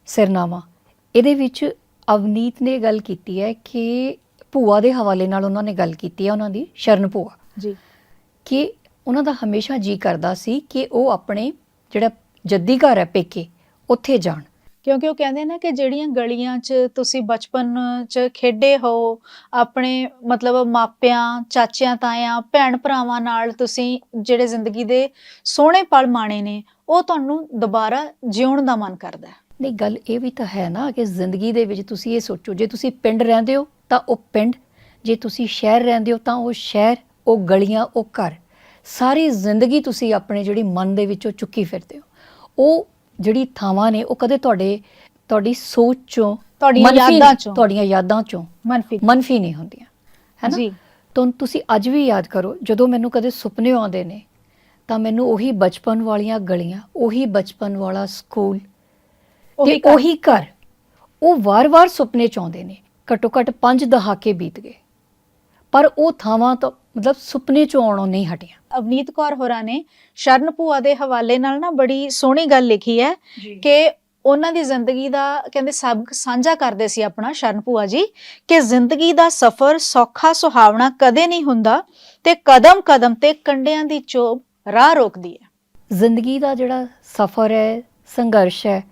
ਸਿਰਨਾਮਾ ਇਹਦੇ ਵਿੱਚ ਅਵਨੀਤ ਨੇ ਗੱਲ ਕੀਤੀ ਹੈ ਕਿ ਭੂਆ ਦੇ ਹਵਾਲੇ ਨਾਲ ਉਹਨਾਂ ਨੇ ਗੱਲ ਕੀਤੀ ਹੈ ਉਹਨਾਂ ਦੀ ਸ਼ਰਨ ਭੂਆ। ਜੀ। ਕਿ ਉਹਨਾਂ ਦਾ ਹਮੇਸ਼ਾ ਜੀ ਕਰਦਾ ਸੀ ਕਿ ਉਹ ਆਪਣੇ ਜਿਹੜਾ ਜੱਦੀ ਘਰ ਹੈ ਪੇਕੇ ਉੱਥੇ ਜਾਣ। ਕਿਉਂਕਿ ਉਹ ਕਹਿੰਦੇ ਨੇ ਕਿ ਜਿਹੜੀਆਂ ਗਲੀਆਂ 'ਚ ਤੁਸੀਂ ਬਚਪਨ 'ਚ ਖੇਡੇ ਹੋ, ਆਪਣੇ ਮਤਲਬ ਮਾਪਿਆਂ, ਚਾਚਿਆਂ, ਤਾਇਆਂ, ਭੈਣ ਭਰਾਵਾਂ ਨਾਲ ਤੁਸੀਂ ਜਿਹੜੇ ਜ਼ਿੰਦਗੀ ਦੇ ਸੋਹਣੇ ਪਲ ਮਾਣੇ ਨੇ, ਉਹ ਤੁਹਾਨੂੰ ਦੁਬਾਰਾ ਜਿਉਣ ਦਾ ਮਨ ਕਰਦਾ ਹੈ। ਨਹੀਂ, ਗੱਲ ਇਹ ਵੀ ਤਾਂ ਹੈ ਨਾ ਕਿ ਜ਼ਿੰਦਗੀ ਦੇ ਵਿੱਚ ਤੁਸੀਂ ਇਹ ਸੋਚੋ, ਜੇ ਤੁਸੀਂ ਪਿੰਡ ਰਹਿੰਦੇ ਹੋ ਤਾਂ ਉਹ ਪਿੰਡ, ਜੇ ਤੁਸੀਂ ਸ਼ਹਿਰ ਰਹਿੰਦੇ ਹੋ ਤਾਂ ਉਹ ਸ਼ਹਿਰ, ਉਹ ਗਲੀਆਂ, ਉਹ ਘਰ, ਸਾਰੀ ਜ਼ਿੰਦਗੀ ਤੁਸੀਂ ਆਪਣੇ ਜਿਹੜੀ ਮਨ ਦੇ ਵਿੱਚੋਂ ਚੁੱਕੀ ਫਿਰਦੇ ਹੋ। ਉਹ ਜਿਹੜੀ ਥਾਵਾਂ ਨੇ ਉਹ ਕਦੇ ਤੁਹਾਡੇ ਤੁਹਾਡੀ ਸੋਚ ਚੋਂ ਤੁਹਾਡੀਆਂ ਮਨਫੀ ਯਾਦਾਂ ਚੋਂ। ਤੁਹਾਡੀਆਂ ਯਾਦਾਂ ਚੋਂ ਮਨਫੀ ਮਨਫੀ ਨਹੀਂ ਹੁੰਦੀਆਂ ਹੈਨਾ ਜੀ। ਤਾਂ ਤੁਸੀਂ ਅੱਜ ਵੀ ਯਾਦ ਕਰੋ ਜਦੋਂ ਮੈਨੂੰ ਕਦੇ ਸੁਪਨੇ ਆਉਂਦੇ ਨੇ ਤਾਂ ਮੈਨੂੰ ਉਹੀ ਬਚਪਨ ਵਾਲੀਆਂ ਗਲੀਆਂ ਉਹੀ ਬਚਪਨ ਵਾਲਾ ਸਕੂਲ ਉਹੀ ਤੇ। ਉਹੀ ਘਰ ਉਹ ਵਾਰ-ਵਾਰ ਸੁਪਨੇ ਚ ਆਉਂਦੇ ਨੇ ਘੱਟੋ ਘੱਟ 5 ਦਹਾਕੇ ਬੀਤ ਗਏ ਪਰ ਉਹ ਥਾਵਾਂ ਤਾਂ ਮਤਲਬ ਸੁਪਨੇ ਚ ਆਉਣੋਂ ਨਹੀਂ ਹਟੀਆਂ। ਅਵਨੀਤ ਕੌਰ ਹੋਰਾਂ ਨੇ ਸ਼ਰਨ ਭੂਆ ਦੇ ਹਵਾਲੇ ਨਾਲ ਨਾ ਬੜੀ ਸੋਹਣੀ ਗੱਲ ਲਿਖੀ ਹੈ ਕਿ ਉਹਨਾਂ ਦੀ ਜ਼ਿੰਦਗੀ ਦਾ ਕਹਿੰਦੇ ਸਬਕ ਸਾਂਝਾ ਕਰਦੇ ਸੀ ਆਪਣਾ ਸ਼ਰਨ ਭੂਆ ਜੀ ਕਿ ਜ਼ਿੰਦਗੀ ਦਾ ਸਫ਼ਰ ਸੌਖਾ ਸੁਹਾਵਣਾ ਕਦੇ ਨਹੀਂ ਹੁੰਦਾ ਤੇ ਕਦਮ ਕਦਮ ਤੇ ਕੰਡਿਆਂ ਦੀ ਚੋਬ ਰਾਹ ਰੋਕਦੀ ਹੈ। ਜ਼ਿੰਦਗੀ ਦਾ ਜਿਹੜਾ ਸਫ਼ਰ ਹੈ ਸੰਘਰਸ਼ ਹੈ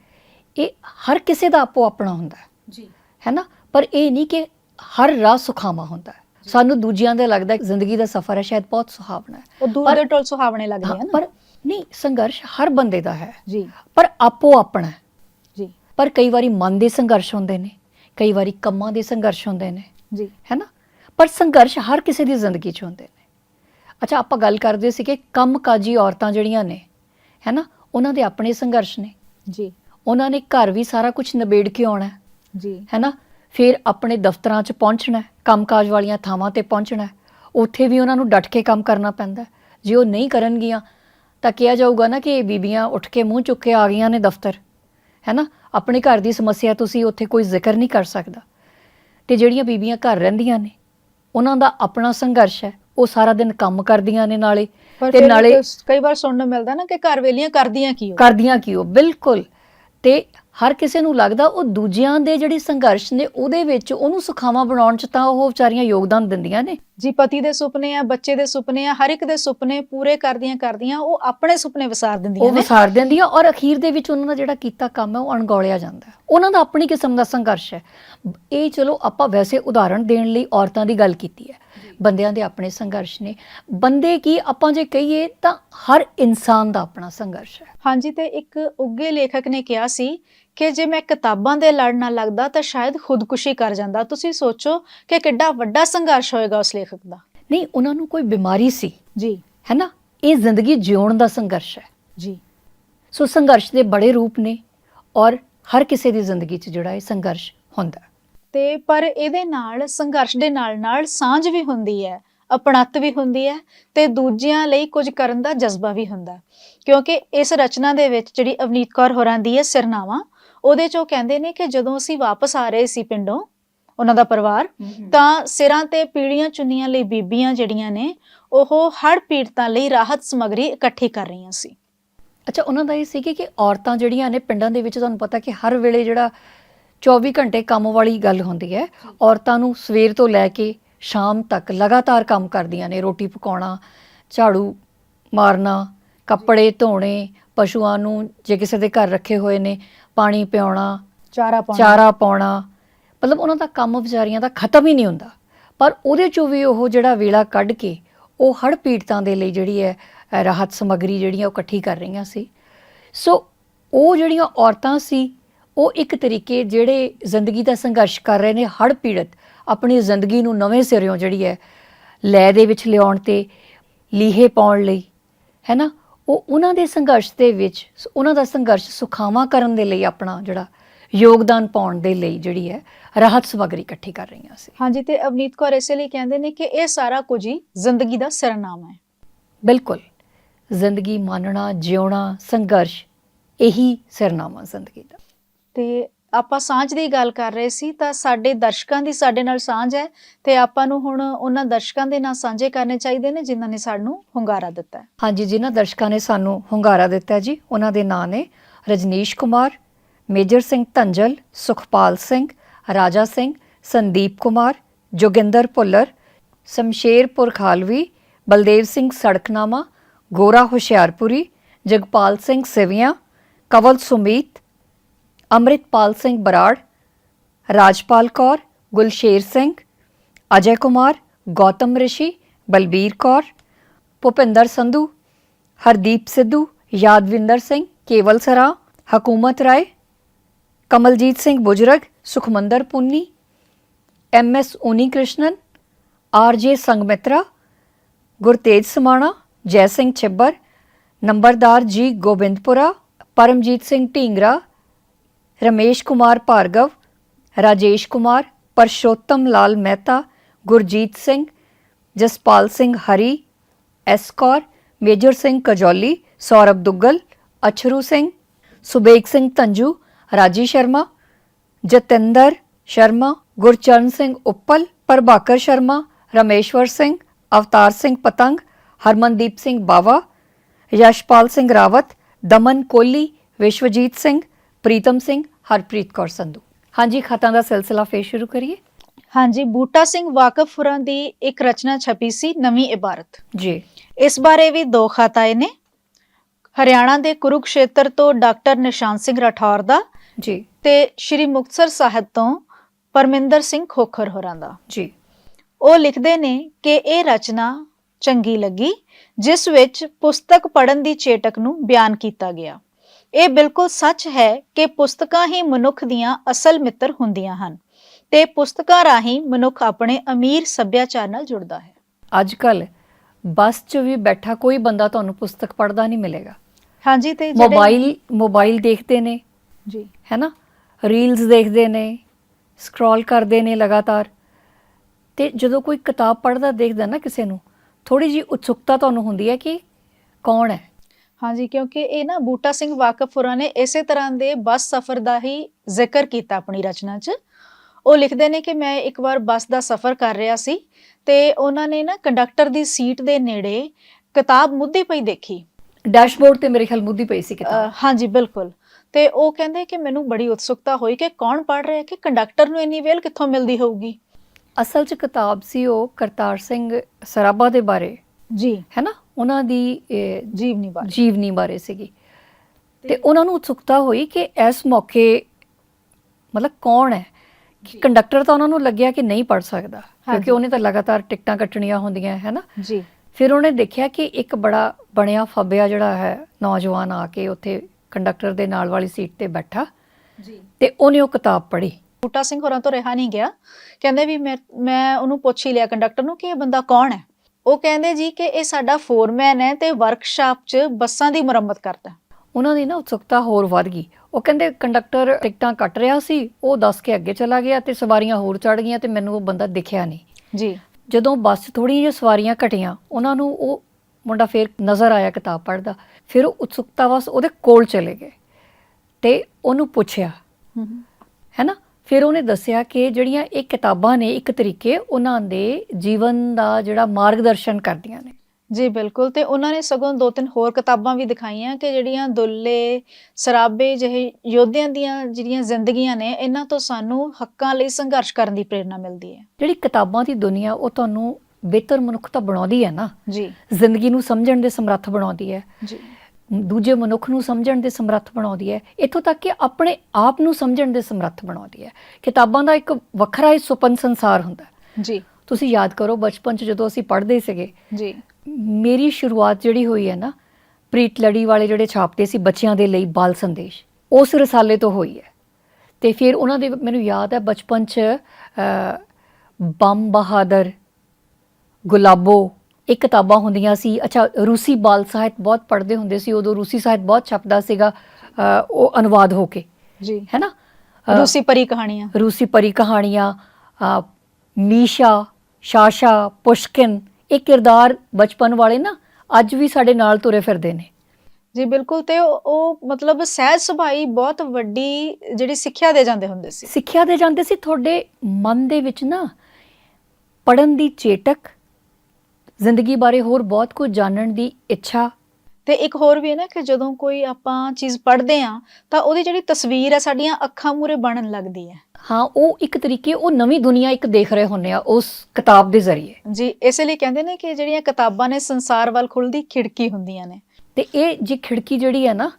ਇਹ ਹਰ ਕਿਸੇ ਦਾ ਆਪੋ ਆਪਣਾ ਹੁੰਦਾ ਹੈ। ਜੀ। ਹੈ ਨਾ? ਪਰ ਇਹ ਨਹੀਂ ਕਿ ਹਰ ਰਾਹ ਸੁਖਾਵਾਂ ਹੁੰਦਾ ਸਾਨੂੰ ਦੂਜਿਆਂ ਦੇ ਲੱਗਦਾ ਜ਼ਿੰਦਗੀ ਦਾ ਸਫ਼ਰ ਹੈ ਸ਼ਾਇਦ ਬਹੁਤ ਸੁਹਾਵਣਾ ਹੈ। ਉਹ ਦੂਰ ਦੇ ਟੋਲ ਸੁਹਾਵਣੇ ਲੱਗਦੇ ਹਨ ਪਰ ਨਹੀਂ ਸੰਘਰਸ਼ ਹਰ ਬੰਦੇ ਦਾ ਹੈ। ਜੀ। ਪਰ ਆਪੋ ਆਪਣਾ ਹੈ। ਜੀ। ਪਰ ਕਈ ਵਾਰੀ ਮਨ ਦੇ ਸੰਘਰਸ਼ ਹੁੰਦੇ ਨੇ ਕਈ ਵਾਰੀ ਕੰਮਾਂ ਦੇ ਸੰਘਰਸ਼ ਹੁੰਦੇ ਨੇ ਜੀ। ਹੈ ਨਾ? ਪਰ ਸੰਘਰਸ਼ ਹਰ ਕਿਸੇ ਦੀ ਜ਼ਿੰਦਗੀ 'ਚ ਹੁੰਦੇ ਨੇ। ਅੱਛਾ ਆਪਾਂ ਗੱਲ ਕਰਦੇ ਸੀ ਕਿ ਕੰਮਕਾਜੀ ਔਰਤਾਂ ਜਿਹੜੀਆਂ ਨੇ ਹੈ ਨਾ? ਉਹਨਾਂ ਦੇ ਆਪਣੇ ਸੰਘਰਸ਼ ਨੇ। ਜੀ। ਉਹਨਾਂ ਨੇ ਘਰ ਵੀ ਸਾਰਾ ਕੁਝ ਨਿਬੇੜ ਕੇ ਆਉਣਾ ਜੀ। ਹੈ ਨਾ? ਫਿਰ ਆਪਣੇ ਦਫ਼ਤਰਾਂ 'ਚ ਪਹੁੰਚਣਾ ਹੈ, ਕੰਮਕਾਜ ਵਾਲੀਆਂ ਥਾਵਾਂ ਤੇ ਪਹੁੰਚਣਾ ਹੈ। ਉੱਥੇ ਵੀ ਉਹਨਾਂ ਨੂੰ ਡਟ ਕੇ ਕੰਮ ਕਰਨਾ ਪੈਂਦਾ ਹੈ। ਜੇ ਉਹ ਨਹੀਂ ਕਰਨਗੀਆਂ ਤਾਂ ਕਿਹਾ ਜਾਊਗਾ ਨਾ ਕਿ ਇਹ ਬੀਬੀਆਂ ਉੱਠ ਕੇ ਮੂੰਹ ਚੁੱਕ ਕੇ ਆ ਗਈਆਂ ਨੇ ਦਫ਼ਤਰ। ਹੈ ਨਾ? ਆਪਣੇ ਘਰ ਦੀ ਸਮੱਸਿਆ ਤੁਸੀਂ ਉੱਥੇ ਕੋਈ ਜ਼ਿਕਰ ਨਹੀਂ ਕਰ ਸਕਦਾ। ਤੇ ਜਿਹੜੀਆਂ ਬੀਬੀਆਂ ਘਰ ਰਹਿੰਦੀਆਂ ਨੇ ਉਹਨਾਂ ਦਾ ਆਪਣਾ ਸੰਘਰਸ਼ ਹੈ। ਉਹ ਸਾਰਾ ਦਿਨ ਕੰਮ ਕਰਦੀਆਂ ਨੇ ਨਾਲੇ। ਤੇ ਨਾਲੇ ਕਈ ਵਾਰ ਸੁਣਨ ਨੂੰ ਮਿਲਦਾ ਨਾ ਕਿ ਘਰ ਵੇਲੀਆਂ ਕਰਦੀਆਂ ਕੀ ਹੋ? ਕਰਦੀਆਂ ਕੀ ਉਹ ਬਿਲਕੁਲ। ਤੇ ਹਰ ਕਿਸੇ ਨੂੰ ਲੱਗਦਾ ਉਹ ਦੂਜਿਆਂ ਦੇ ਜਿਹੜੇ ਸੰਘਰਸ਼ ਨੇ ਉਹਦੇ ਵਿੱਚ ਉਹਨੂੰ ਸੁਖਾਵਾਂ ਬਣਾਉਣ ਚ ਤਾਂ ਉਹ ਵਿਚਾਰੀਆਂ ਯੋਗਦਾਨ ਦਿੰਦੀਆਂ ਨੇ। ਜੀ ਪਤੀ ਦੇ ਸੁਪਨੇ ਆ ਬੱਚੇ ਦੇ ਸੁਪਨੇ ਆ ਹਰ ਇੱਕ ਦੇ ਸੁਪਨੇ ਪੂਰੇ ਕਰਦੀਆਂ ਕਰਦੀਆਂ ਉਹ ਆਪਣੇ ਸੁਪਨੇ ਵਿਸਾਰ ਉਹ ਦਿੰਦੀਆਂ ਨੇ। ਵਿਸਾਰ ਦਿੰਦੀਆਂ ਔਰ ਅਖੀਰ ਦੇ ਵਿੱਚ ਉਹਨਾਂ ਦਾ ਜਿਹੜਾ ਕੀਤਾ ਕੰਮ ਹੈ ਉਹ ਅਣਗੌਲਿਆ ਜਾਂਦਾ ਉਹਨਾਂ ਦਾ ਆਪਣੀ ਕਿਸਮ ਦਾ ਸੰਘਰਸ਼ ਹੈ। ਇਹ ਚਲੋ ਆਪਾਂ ਵੈਸੇ ਉਦਾਹਰਣ ਦੇਣ ਲਈ ਔਰਤਾਂ ਦੀ ਗੱਲ ਕੀਤੀ ਹੈ। ਬੰਦਿਆਂ ਦੇ ਆਪਣੇ ਸੰਘਰਸ਼ ਨੇ। ਬੰਦੇ ਕੀ ਆਪਾਂ ਜੇ ਕਹੀਏ ਤਾਂ ਹਰ ਇਨਸਾਨ ਦਾ ਆਪਣਾ ਸੰਘਰਸ਼ ਹੈ। ਹਾਂਜੀ ਤੇ ਇੱਕ ਉੱਗੇ ਲੇਖਕ ਨੇ ਕਿਹਾ ਸੀ ਕਿ ਜੇ ਮੈਂ ਕਿਤਾਬਾਂ ਦੇ ਲੜ ਨਾਲ ਲੱਗਦਾ ਤਾਂ ਸ਼ਾਇਦ ਖੁਦਕੁਸ਼ੀ ਕਰ ਜਾਂਦਾ। ਤੁਸੀਂ ਸੋਚੋ ਕਿ ਕਿੱਡਾ ਵੱਡਾ ਸੰਘਰਸ਼ ਹੋਏਗਾ ਉਸ ਲੇਖਕ ਦਾ। ਨਹੀਂ ਉਹਨਾਂ ਨੂੰ ਕੋਈ ਬਿਮਾਰੀ ਸੀ। ਜੀ। ਹੈ ਨਾ? ਇਹ ਜ਼ਿੰਦਗੀ ਜਿਉਣ ਦਾ ਸੰਘਰਸ਼ ਹੈ। ਜੀ। ਸੋ ਸੰਘਰਸ਼ ਦੇ ਬੜੇ ਰੂਪ ਨੇ ਔਰ ਹਰ ਕਿਸੇ ਦੀ ਜ਼ਿੰਦਗੀ 'ਚ ਜਿਹੜਾ ਇਹ ਸੰਘਰਸ਼ ਹੁੰਦਾ। ਤੇ ਪਰ ਇਹਦੇ ਨਾਲ ਸੰਘਰਸ਼ ਦੇ ਨਾਲ ਨਾਲ ਸਾਂਝ ਵੀ ਹੁੰਦੀ ਹੈ ਅਪਣੱਤ ਵੀ ਹੁੰਦੀ ਹੈ ਤੇ ਦੂਜਿਆਂ ਲਈ ਕੁਝ ਕਰਨ ਦਾ ਜਜ਼ਬਾ ਵੀ ਹੁੰਦਾ। ਕਿਉਂਕਿ ਇਸ ਰਚਨਾ ਦੇ ਵਿੱਚ ਜਿਹੜੀ ਅਵਨੀਤ ਕੌਰ ਹੋਰਾਂ ਦੀ ਹੈ ਸਿਰਨਾਵਾ ਉਹਦੇ ਚ ਉਹ ਕਹਿੰਦੇ ਨੇ ਕਿ ਜਦੋਂ ਅਸੀਂ ਵਾਪਸ ਆ ਰਹੇ ਸੀ ਪਿੰਡੋਂ ਉਹਨਾਂ ਦਾ ਪਰਿਵਾਰ ਤਾਂ ਸਿਰਾਂ ਤੇ ਪੀੜੀਆਂ ਚੁੰਨੀਆਂ ਲਈ ਬੀਬੀਆਂ ਜਿਹੜੀਆਂ ਨੇ ਉਹ ਹੜ ਪੀੜਤਾਂ ਲਈ ਰਾਹਤ ਸਮੱਗਰੀ ਇਕੱਠੀ ਕਰ ਰਹੀਆਂ ਸੀ। ਅੱਛਾ ਉਹਨਾਂ ਦਾ ਇਹ ਸੀ ਕਿ ਕਿ ਔਰਤਾਂ ਜਿਹੜੀਆਂ ਨੇ ਪਿੰਡਾਂ ਦੇ ਵਿੱਚ ਤੁਹਾਨੂੰ ਪਤਾ ਕਿ ਹਰ ਵੇਲੇ ਜਿਹੜਾ 24 ਘੰਟੇ ਕੰਮ ਵਾਲੀ ਗੱਲ ਹੁੰਦੀ ਹੈ ਔਰਤਾਂ ਨੂੰ ਸਵੇਰ ਤੋਂ ਲੈ ਕੇ ਸ਼ਾਮ ਤੱਕ ਲਗਾਤਾਰ ਕੰਮ ਕਰਦੀਆਂ ਨੇ ਰੋਟੀ ਪਕਾਉਣਾ ਝਾੜੂ ਮਾਰਨਾ ਕੱਪੜੇ ਧੋਣੇ ਪਸ਼ੂਆਂ ਨੂੰ ਜੇ ਕਿਸੇ ਦੇ ਘਰ ਰੱਖੇ ਹੋਏ ਨੇ ਪਾਣੀ ਪਿਆਉਣਾ ਚਾਰਾ ਪਾਉਣਾ। ਚਾਰਾ ਪਾਉਣਾ ਮਤਲਬ ਉਹਨਾਂ ਦਾ ਕੰਮ ਵਿਚਾਰੀਆਂ ਦਾ ਖਤਮ ਹੀ ਨਹੀਂ ਹੁੰਦਾ। ਪਰ ਉਹਦੇ ਚੋਂ ਵੀ ਉਹ ਜਿਹੜਾ ਵੇਲਾ ਕੱਢ ਕੇ ਉਹ ਹੜ ਪੀੜਤਾਂ ਦੇ ਲਈ ਜਿਹੜੀ ਹੈ ਰਾਹਤ ਸਮੱਗਰੀ ਜਿਹੜੀਆਂ ਉਹ ਇਕੱਠੀ ਕਰ ਰਹੀਆਂ ਸੀ। ਸੋ ਉਹ ਜਿਹੜੀਆਂ ਔਰਤਾਂ ਸੀ ਉਹ ਇੱਕ ਤਰੀਕੇ ਜਿਹੜੇ ਜ਼ਿੰਦਗੀ ਦਾ ਸੰਘਰਸ਼ ਕਰ ਰਹੇ ਨੇ ਹੜ ਪੀੜਤ ਆਪਣੀ ਜ਼ਿੰਦਗੀ ਨੂੰ ਨਵੇਂ ਸਿਰਿਓਂ ਜਿਹੜੀ ਹੈ ਲੈ ਦੇ ਵਿੱਚ ਲਿਆਉਣ ਤੇ ਲੀਹੇ ਪਾਉਣ ਲਈ ਹੈ ਨਾ? ਉਹ ਉਹਨਾਂ ਦੇ ਸੰਘਰਸ਼ ਦੇ ਵਿੱਚ ਉਹਨਾਂ ਦਾ ਸੰਘਰਸ਼ ਸੁਖਾਵਾਂ ਕਰਨ ਦੇ ਲਈ ਆਪਣਾ ਜਿਹੜਾ ਯੋਗਦਾਨ ਪਾਉਣ ਦੇ ਲਈ ਜਿਹੜੀ ਹੈ ਰਾਹਤ ਸਮੱਗਰੀ ਇਕੱਠੀ ਕਰ ਰਹੀਆਂ ਸੀ। ਹਾਂਜੀ ਤੇ ਅਵਨੀਤ ਕੌਰ ਇਸੇ ਲਈ ਕਹਿੰਦੇ ਨੇ ਕਿ ਇਹ ਸਾਰਾ ਕੁਝ ਹੀ ਜ਼ਿੰਦਗੀ ਦਾ ਸਿਰਨਾਮਾ ਹੈ। ਬਿਲਕੁਲ। ਜ਼ਿੰਦਗੀ ਮੰਨਣਾ ਜਿਉਣਾ ਸੰਘਰਸ਼ ਇਹੀ ਸਿਰਨਾਮਾ ਜ਼ਿੰਦਗੀ ਦਾ। ਤੇ ਆਪਾਂ ਸਾਂਝ ਦੀ ਗੱਲ ਕਰ ਰਹੇ ਸੀ, ਤਾਂ ਸਾਡੇ ਦਰਸ਼ਕਾਂ ਦੀ ਸਾਡੇ ਨਾਲ ਸਾਂਝ ਹੈ ਤੇ ਆਪਾਂ ਨੂੰ ਹੁਣ ਉਹਨਾਂ ਦਰਸ਼ਕਾਂ ਦੇ ਨਾਲ ਸਾਂਝੇ ਕਰਨੇ ਚਾਹੀਦੇ ਨੇ, ਜਿਨ੍ਹਾਂ ਨੇ ਸਾਨੂੰ ਹੁੰਗਾਰਾ ਦਿੱਤਾ ਹਾਂਜੀ, ਜਿਨ੍ਹਾਂ ਦਰਸ਼ਕਾਂ ਨੇ ਸਾਨੂੰ ਹੁੰਗਾਰਾ ਦਿੱਤਾ ਜੀ, ਉਹਨਾਂ ਦੇ ਨਾਂ ਨੇ ਰਜਨੀਸ਼ ਕੁਮਾਰ, ਮੇਜਰ ਸਿੰਘ ਧੰਜਲ, ਸੁਖਪਾਲ ਸਿੰਘ, ਰਾਜਾ ਸਿੰਘ, ਸੰਦੀਪ ਕੁਮਾਰ, ਜੋਗਿੰਦਰ ਭੁੱਲਰ ਸ਼ਮਸ਼ੇਰਪੁਰ ਖਾਲਵੀ ਬਲਦੇਵ ਸਿੰਘ ਸੜਕਨਾਮਾ, ਗੋਰਾ ਹੁਸ਼ਿਆਰਪੁਰੀ, ਜਗਪਾਲ ਸਿੰਘ ਸਿਵੀਆਂ, ਕਵਲ ਸੁਮੀਤ ਅੰਮ੍ਰਿਤਪਾਲ ਸਿੰਘ ਬਰਾੜ, ਰਾਜਪਾਲ ਕੌਰ, ਗੁਲਸ਼ੇਰ ਸਿੰਘ, ਅਜੇ ਕੁਮਾਰ, ਗੌਤਮ ਰਿਸ਼ੀ, Balbir Kaur, Bhupinder Sandhu, Hardeep Sidhu, Yadvinder Singh, Kewal Sra, Hakumat Rai, Kamaljit Singh Bujarg, Sukhmandar Punni, M S Unni Krishnan RJ ਸੰਗਮਿਤਰਾ, Gurtej Samana, Jai Singh Chhibber, ਨੰਬਰਦਾਰ ਜੀ ਗੋਬਿੰਦਪੁਰਾ, ਪਰਮਜੀਤ ਸਿੰਘ ਢੀਂਗਰਾ ਰਮੇਸ਼ ਕੁਮਾਰ ਭਾਰਗਵ, ਰਾਜੇਸ਼ ਕੁਮਾਰ, ਪਰਸ਼ੋਤਮ ਲਾਲ ਮਹਿਤਾ, ਗੁਰਜੀਤ ਸਿੰਘ, ਜਸਪਾਲ ਸਿੰਘ ਹਰੀ ਐਸਕੌਰ ਮੇਜਰ ਸਿੰਘ ਕਜੌਲੀ ਸੌਰਭ ਦੁੱਗਲ, ਅਛਰੂ ਸਿੰਘ, ਸੁਬੇਗ ਸਿੰਘ ਤੰਜੂ ਰਾਜੀ ਸ਼ਰਮਾ, ਜਤਿੰਦਰ ਸ਼ਰਮਾ, ਗੁਰਚਰਨ ਸਿੰਘ ਉੱਪਲ, ਪ੍ਰਭਾਕਰ ਸ਼ਰਮਾ, ਰਮੇਸ਼ਵਰ ਸਿੰਘ, ਅਵਤਾਰ ਸਿੰਘ ਪਤੰਗ, ਹਰਮਨਦੀਪ ਸਿੰਘ ਬਾਵਾ, ਯਸ਼ਪਾਲ ਸਿੰਘ ਰਾਵਤ, ਦਮਨ ਕੋਲੀ, ਵਿਸ਼ਵਜੀਤ ਸਿੰਘ, ਪ੍ਰੀਤਮ ਸਿੰਘ ਹਰਪ੍ਰੀਤ ਕੌਰ ਸੰਧੂ। ਹਾਂਜੀ ਖਤਾਂ ਦਾ ਸਿਲਸਿਲਾ ਫੇਰ ਸ਼ੁਰੂ ਕਰੀਏ। ਹਾਂਜੀ ਬੂਟਾ ਸਿੰਘ ਵਾਕਫਪੁਰਾਂ ਦੀ ਇੱਕ ਰਚਨਾ ਛਪੀ ਸੀ ਨਵੀਂ ਇਬਾਰਤ। ਜੀ। ਇਸ ਬਾਰੇ ਵੀ ਦੋ ਖਤ ਆਏ ਨੇ ਹਰਿਆਣਾ ਦੇ ਕੁਰੂਕਸ਼ੇਤਰ ਤੋਂ ਡਾਕਟਰ ਨਿਸ਼ਾਨ ਸਿੰਘ ਰਾਠੌਰ ਦਾ ਜੀ। ਤੇ ਸ਼੍ਰੀ ਮੁਕਤਸਰ ਸਾਹਿਬ ਤੋਂ ਪਰਮਿੰਦਰ ਸਿੰਘ ਖੋਖਰ ਹੋਰਾਂ ਦਾ। ਜੀ। ਉਹ ਲਿਖਦੇ ਨੇ ਕਿ ਇਹ ਰਚਨਾ ਚੰਗੀ ਲੱਗੀ ਜਿਸ ਵਿੱਚ ਪੁਸਤਕ ਪੜ੍ਹਨ ਦੀ ਚੇਟਕ ਨੂੰ ਬਿਆਨ ਕੀਤਾ ਗਿਆ। ਇਹ ਬਿਲਕੁਲ ਸੱਚ ਹੈ ਕਿ ਪੁਸਤਕਾਂ ਹੀ ਮਨੁੱਖ ਦੀਆਂ ਅਸਲ ਮਿੱਤਰ ਹੁੰਦੀਆਂ ਹਨ ਤੇ ਪੁਸਤਕਾਂ ਰਾਹੀਂ ਮਨੁੱਖ ਆਪਣੇ ਅਮੀਰ ਸੱਭਿਆਚਾਰ ਨਾਲ ਜੁੜਦਾ ਹੈ। ਅੱਜ ਕੱਲ ਬੱਸ 'ਚ ਵੀ ਬੈਠਾ ਕੋਈ ਬੰਦਾ ਤੁਹਾਨੂੰ ਪੁਸਤਕ ਪੜ੍ਹਦਾ ਨਹੀਂ ਮਿਲੇਗਾ। ਹਾਂਜੀ ਤੇ ਜਿਹੜੇ- ਮੋਬਾਈਲ ਮੋਬਾਈਲ ਦੇਖਦੇ ਨੇ। ਜੀ। ਹੈ ਨਾ? ਰੀਲਸ ਦੇਖਦੇ ਨੇ ਸਕਰੋਲ ਕਰਦੇ ਨੇ ਲਗਾਤਾਰ। ਤੇ ਜਦੋਂ ਕੋਈ ਕਿਤਾਬ ਪੜ੍ਹਦਾ ਦੇਖਦਾ ਨਾ ਕਿਸੇ ਨੂੰ ਥੋੜੀ ਜੀ ਉਤਸੁਕਤਾ ਤੁਹਾਨੂੰ ਹੁੰਦੀ ਹੈ ਕਿ ਕੌਣ ਹੈ? ਹਾਂਜੀ ਕਿਉਂਕਿ ਇਹ ਨਾ ਬੂਟਾ ਸਿੰਘ ਵਾਕਫਪੁਰਾ ਨੇ ਇਸੇ ਤਰ੍ਹਾਂ ਦੇ ਬੱਸ ਸਫ਼ਰ ਦਾ ਹੀ ਜ਼ਿਕਰ ਕੀਤਾ ਆਪਣੀ ਰਚਨਾ 'ਚ। ਉਹ ਲਿਖਦੇ ਨੇ ਕਿ ਮੈਂ ਇੱਕ ਵਾਰ ਬੱਸ ਦਾ ਸਫ਼ਰ ਕਰ ਰਿਹਾ ਸੀ ਤੇ ਉਹਨਾਂ ਨੇ ਨਾ ਕੰਡਕਟਰ ਦੀ ਸੀਟ ਦੇ ਨੇੜੇ ਕਿਤਾਬ ਮੁੱਦੀ ਪਈ ਦੇਖੀ। ਡੈਸ਼ਬੋਰਡ ਤੇ ਮੇਰੇ ਖਿਆਲ ਮੁੱਦੀ ਪਈ ਸੀ ਕਿਤਾਬ। ਹਾਂਜੀ ਬਿਲਕੁਲ। ਤੇ ਉਹ ਕਹਿੰਦੇ ਕਿ ਮੈਨੂੰ ਬੜੀ ਉਤਸੁਕਤਾ ਹੋਈ ਕਿ ਕੌਣ ਪੜ੍ਹ ਰਿਹਾ ਕਿ ਕੰਡਕਟਰ ਨੂੰ ਇੰਨੀ ਵੇਲ ਕਿੱਥੋਂ ਮਿਲਦੀ ਹੋਊਗੀ? ਅਸਲ 'ਚ ਕਿਤਾਬ ਸੀ ਉਹ ਕਰਤਾਰ ਸਿੰਘ ਸਰਾਭਾ ਦੇ ਬਾਰੇ। ਜੀ। ਹੈ ਨਾ? ਉਹਨਾਂ ਦੀ ਜੀਵਨੀ ਬਾਰੇ। ਜੀਵਨੀ ਬਾਰੇ ਸੀਗੀ। ਤੇ ਉਹਨਾਂ ਨੂੰ ਉਤਸੁਕਤਾ ਹੋਈ ਕਿ ਇਸ ਮੌਕੇ ਮਤਲਬ ਕੌਣ ਹੈ? ਕਿ ਕੰਡਕਟਰ ਤਾਂ ਉਹਨਾਂ ਨੂੰ ਲੱਗਿਆ ਕਿ ਨਹੀਂ ਪੜ ਸਕਦਾ ਕਿਉਂਕਿ। ਉਹਨੇ ਤਾਂ ਲਗਾਤਾਰ ਟਿਕਟਾਂ ਕੱਟਣੀਆਂ ਹੁੰਦੀਆਂ ਹੈ ਨਾ ਜੀ। ਫਿਰ ਉਹਨੇ ਦੇਖਿਆ ਕਿ ਇੱਕ ਬੜਾ ਬਣਿਆ ਫੱਬਿਆ ਜਿਹੜਾ ਹੈ ਨੌਜਵਾਨ ਆ ਕੇ ਉੱਥੇ ਕੰਡਕਟਰ ਦੇ ਨਾਲ ਵਾਲੀ ਸੀਟ ਤੇ ਬੈਠਾ। ਜੀ। ਤੇ ਉਹਨੇ ਉਹ ਕਿਤਾਬ ਪੜ੍ਹੀ। ਬੂਟਾ ਸਿੰਘ ਹੋਰਾਂ ਤੋਂ ਰਿਹਾ ਨਹੀਂ ਗਿਆ। ਕਹਿੰਦੇ ਵੀ ਮੈਂ ਮੈਂ ਉਹਨੂੰ ਪੁੱਛ ਹੀ ਲਿਆ ਕੰਡਕਟਰ ਨੂੰ ਕਿ ਇਹ ਬੰਦਾ ਕੌਣ ਹੈ? ਉਹ ਕਹਿੰਦੇ ਜੀ ਕਿ ਇਹ ਸਾਡਾ ਫੋਰਮੈਨ ਹੈ ਤੇ ਵਰਕਸ਼ਾਪ 'ਚ ਬੱਸਾਂ ਦੀ ਮੁਰੰਮਤ ਕਰਦਾ। ਉਹਨਾਂ ਦੀ ਨਾ ਉਤਸੁਕਤਾ ਹੋਰ ਵੱਧ ਗਈ। ਉਹ ਕਹਿੰਦੇ ਕੰਡਕਟਰ ਟਿਕਟਾਂ ਕੱਟ ਰਿਹਾ ਸੀ ਉਹ ਦੱਸ ਕੇ ਅੱਗੇ ਚਲਾ ਗਿਆ ਤੇ ਸਵਾਰੀਆਂ ਹੋਰ ਚੜ ਗਈਆਂ ਤੇ ਮੈਨੂੰ ਉਹ ਬੰਦਾ ਦਿਖਿਆ ਨਹੀਂ। ਜੀ। ਜਦੋਂ ਬੱਸ 'ਚ ਥੋੜ੍ਹੀਆਂ ਜਿਹੀਆਂ ਸਵਾਰੀਆਂ ਘਟੀਆਂ ਉਹਨਾਂ ਨੂੰ ਉਹ ਮੁੰਡਾ ਫੇਰ ਨਜ਼ਰ ਆਇਆ ਕਿਤਾਬ ਪੜ੍ਹਦਾ। ਫਿਰ ਉਹ ਉਤਸੁਕਤਾ ਵਸ ਉਹਦੇ ਕੋਲ ਚਲੇ ਗਏ ਤੇ ਉਹਨੂੰ ਪੁੱਛਿਆ। ਹੈ ਨਾ ਫਿਰ ਉਹਨੇ ਦੱਸਿਆ ਕਿ ਜਿਹੜੀਆਂ ਇਹ ਕਿਤਾਬਾਂ ਨੇ ਇੱਕ ਤਰੀਕੇ ਉਹਨਾਂ ਦੇ ਜੀਵਨ ਦਾ ਜਿਹੜਾ ਮਾਰਗਦਰਸ਼ਨ ਕਰਦੀਆਂ ਨੇ। ਜੀ ਬਿਲਕੁਲ। ਤੇ ਉਹਨਾਂ ਨੇ ਸਗੋਂ ਦੋ ਤਿੰਨ ਹੋਰ ਕਿਤਾਬਾਂ ਵੀ ਦਿਖਾਈਆਂ ਕਿ ਜਿਹੜੀਆਂ ਦੁੱਲੇ ਸਰਾਬੇ ਜਿਹੇ ਯੋਧਿਆਂ ਦੀਆਂ ਜਿਹੜੀਆਂ ਜ਼ਿੰਦਗੀਆਂ ਨੇ ਇਹਨਾਂ ਤੋਂ ਸਾਨੂੰ ਹੱਕਾਂ ਲਈ ਸੰਘਰਸ਼ ਕਰਨ ਦੀ ਪ੍ਰੇਰਣਾ ਮਿਲਦੀ ਹੈ। ਜਿਹੜੀ ਕਿਤਾਬਾਂ ਦੀ ਦੁਨੀਆ ਉਹ ਤੁਹਾਨੂੰ ਬਿਹਤਰ ਮਨੁੱਖ ਤਾਂ ਬਣਾਉਂਦੀ ਹੈ ਨਾ। ਜੀ। ਜ਼ਿੰਦਗੀ ਨੂੰ ਸਮਝਣ ਦੇ ਸਮਰੱਥ ਬਣਾਉਂਦੀ ਹੈ। ਜੀ। ਦੂਜੇ ਮਨੁੱਖ ਨੂੰ ਸਮਝਣ ਦੇ ਸਮਰੱਥ ਬਣਾਉਂਦੀ ਹੈ। ਇੱਥੋਂ ਤੱਕ ਕਿ ਆਪਣੇ ਆਪ ਨੂੰ ਸਮਝਣ ਦੇ ਸਮਰੱਥ ਬਣਾਉਂਦੀ ਹੈ। ਕਿਤਾਬਾਂ ਦਾ ਇੱਕ ਵੱਖਰਾ ਹੀ ਸੁਪਨ ਸੰਸਾਰ ਹੁੰਦਾ। ਜੀ। ਤੁਸੀਂ ਯਾਦ ਕਰੋ ਬਚਪਨ 'ਚ ਜਦੋਂ ਅਸੀਂ ਪੜ੍ਹਦੇ ਸੀਗੇ ਜੀ। ਮੇਰੀ ਸ਼ੁਰੂਆਤ ਜਿਹੜੀ ਹੋਈ ਹੈ ਨਾ ਪ੍ਰੀਤ ਲੜੀ ਵਾਲੇ ਜਿਹੜੇ ਛਾਪਦੇ ਸੀ ਬੱਚਿਆਂ ਦੇ ਲਈ ਬਾਲ ਸੰਦੇਸ਼ ਉਸ ਰਸਾਲੇ ਤੋਂ ਹੋਈ ਹੈ। ਤੇ ਫਿਰ ਉਹਨਾਂ ਦੇ ਮੈਨੂੰ ਯਾਦ ਹੈ ਬਚਪਨ 'ਚ ਬੰਬ ਬਹਾਦਰ ਗੁਲਾਬੋ ਇਹ ਕਿਤਾਬਾਂ ਹੁੰਦੀਆਂ ਸੀ। ਅੱਛਾ ਰੂਸੀ ਬਾਲ ਸਾਹਿਤ ਬਹੁਤ ਪੜ੍ਹਦੇ ਹੁੰਦੇ ਸੀ। ਉਦੋਂ ਰੂਸੀ ਸਾਹਿਤ ਬਹੁਤ ਛਪਦਾ ਸੀਗਾ ਉਹ ਅਨੁਵਾਦ ਹੋ ਕੇ। ਜੀ। ਹੈ ਨਾ ਅ, ਰੂਸੀ ਪਰੀ ਕਹਾਣੀਆਂ। ਰੂਸੀ ਪਰੀ ਕਹਾਣੀਆਂ ਮੀਸ਼ਾ ਸ਼ਾਸ਼ਾ ਪੁਸ਼ਕਿਨ ਇਹ ਕਿਰਦਾਰ ਬਚਪਨ ਵਾਲੇ ਨਾ ਅੱਜ ਵੀ ਸਾਡੇ ਨਾਲ ਤੁਰੇ ਫਿਰਦੇ ਨੇ। ਜੀ ਬਿਲਕੁਲ। ਤੇ ਉਹ ਉਹ ਮਤਲਬ ਸਹਿਜ ਸੁਭਾਈ ਬਹੁਤ ਵੱਡੀ ਜਿਹੜੀ ਸਿੱਖਿਆ ਦੇ ਜਾਂਦੇ ਹੁੰਦੇ ਸੀ। ਸਿੱਖਿਆ ਦੇ ਜਾਂਦੇ ਸੀ। ਤੁਹਾਡੇ ਮਨ ਦੇ ਵਿੱਚ ਨਾ ਪੜਨ ਦੀ ਚੇਟਕ ਜ਼ਿੰਦਗੀ ਬਾਰੇ ਹੋਰ ਬਹੁਤ ਕੁਝ ਜਾਣਨ ਦੀ ਇੱਛਾ। ਤੇ ਇੱਕ ਹੋਰ ਵੀ ਹੈ ਨਾ ਕਿ ਜਦੋਂ ਕੋਈ ਆਪਾਂ ਚੀਜ਼ ਪੜ੍ਹਦੇ ਆ ਤਾਂ ਉਹਦੀ ਜਿਹੜੀ ਤਸਵੀਰ ਹੈ ਸਾਡੀਆਂ ਅੱਖਾਂ ਮੂਰੇ ਬਣਨ ਲੱਗਦੀ ਹੈ। ਹਾਂ ਉਹ ਇੱਕ ਤਰੀਕੇ ਉਹ ਨਵੀਂ ਦੁਨੀਆ ਇੱਕ ਦੇਖ ਰਹੇ ਹੁੰਨੇ ਆ ਉਸ ਕਿਤਾਬ ਦੇ ਜ਼ਰੀਏ। ਜੀ ਇਸੇ ਲਈ ਕਹਿੰਦੇ ਨੇ ਕਿ ਜਿਹੜੀਆਂ ਕਿਤਾਬਾਂ ਨੇ ਸੰਸਾਰ ਵੱਲ ਖੁੱਲਦੀ ਖਿੜਕੀ ਹੁੰਦੀਆਂ ਨੇ। ਤੇ ਇਹ ਜੇ ਖਿੜਕੀ ਜਿਹੜੀ ਹੈ ਨਾ